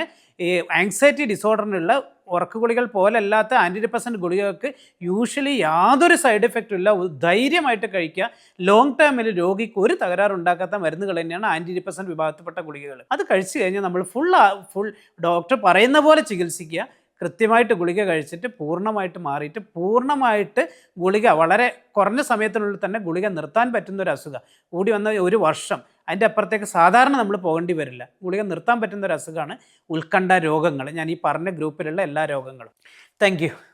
ആങ്സൈറ്റി ഡിസോർഡറിനുള്ള ഉറക്ക ഗുളികൾ പോലല്ലാത്ത ആന്റി ഡിപ്രസന്റ് ഗുളികൾക്ക് യൂഷ്വലി യാതൊരു സൈഡ് എഫക്റ്റും ഇല്ല. ധൈര്യമായിട്ട് കഴിക്കുക. ലോങ് ടേമിൽ രോഗിക്ക് ഒരു തകരാറുണ്ടാക്കാത്ത മരുന്നുകൾ തന്നെയാണ് ആന്റി ഡിപ്രസന്റ് വിഭാഗത്തിൽപ്പെട്ട ഗുളികകൾ. അത് കഴിച്ചു കഴിഞ്ഞാൽ നമ്മൾ ഫുൾ ഫുൾ ഡോക്ടർ പറയുന്ന പോലെ ചികിത്സിക്കുക. കൃത്യമായിട്ട് ഗുളിക കഴിച്ചിട്ട് പൂർണമായിട്ട് മാറിയിട്ട് പൂർണമായിട്ട് ഗുളിക വളരെ കുറഞ്ഞ സമയത്തിനുള്ളിൽ തന്നെ ഗുളിക നിർത്താൻ പറ്റുന്ന ഒരു അസുഖം. കൂടി വന്ന ഒരു വർഷം അതിന്റെ അപ്പുറത്തേക്ക് സാധാരണ നമ്മൾ പോകേണ്ടി വരില്ല. ഗുളിക നിർത്താൻ പറ്റുന്ന ഒരു അസുഖമാണ് ഉത്കണ്ഠ രോഗങ്ങൾ. ഞാൻ ഈ പറഞ്ഞ ഗ്രൂപ്പിലുള്ള എല്ലാ രോഗങ്ങളും. താങ്ക്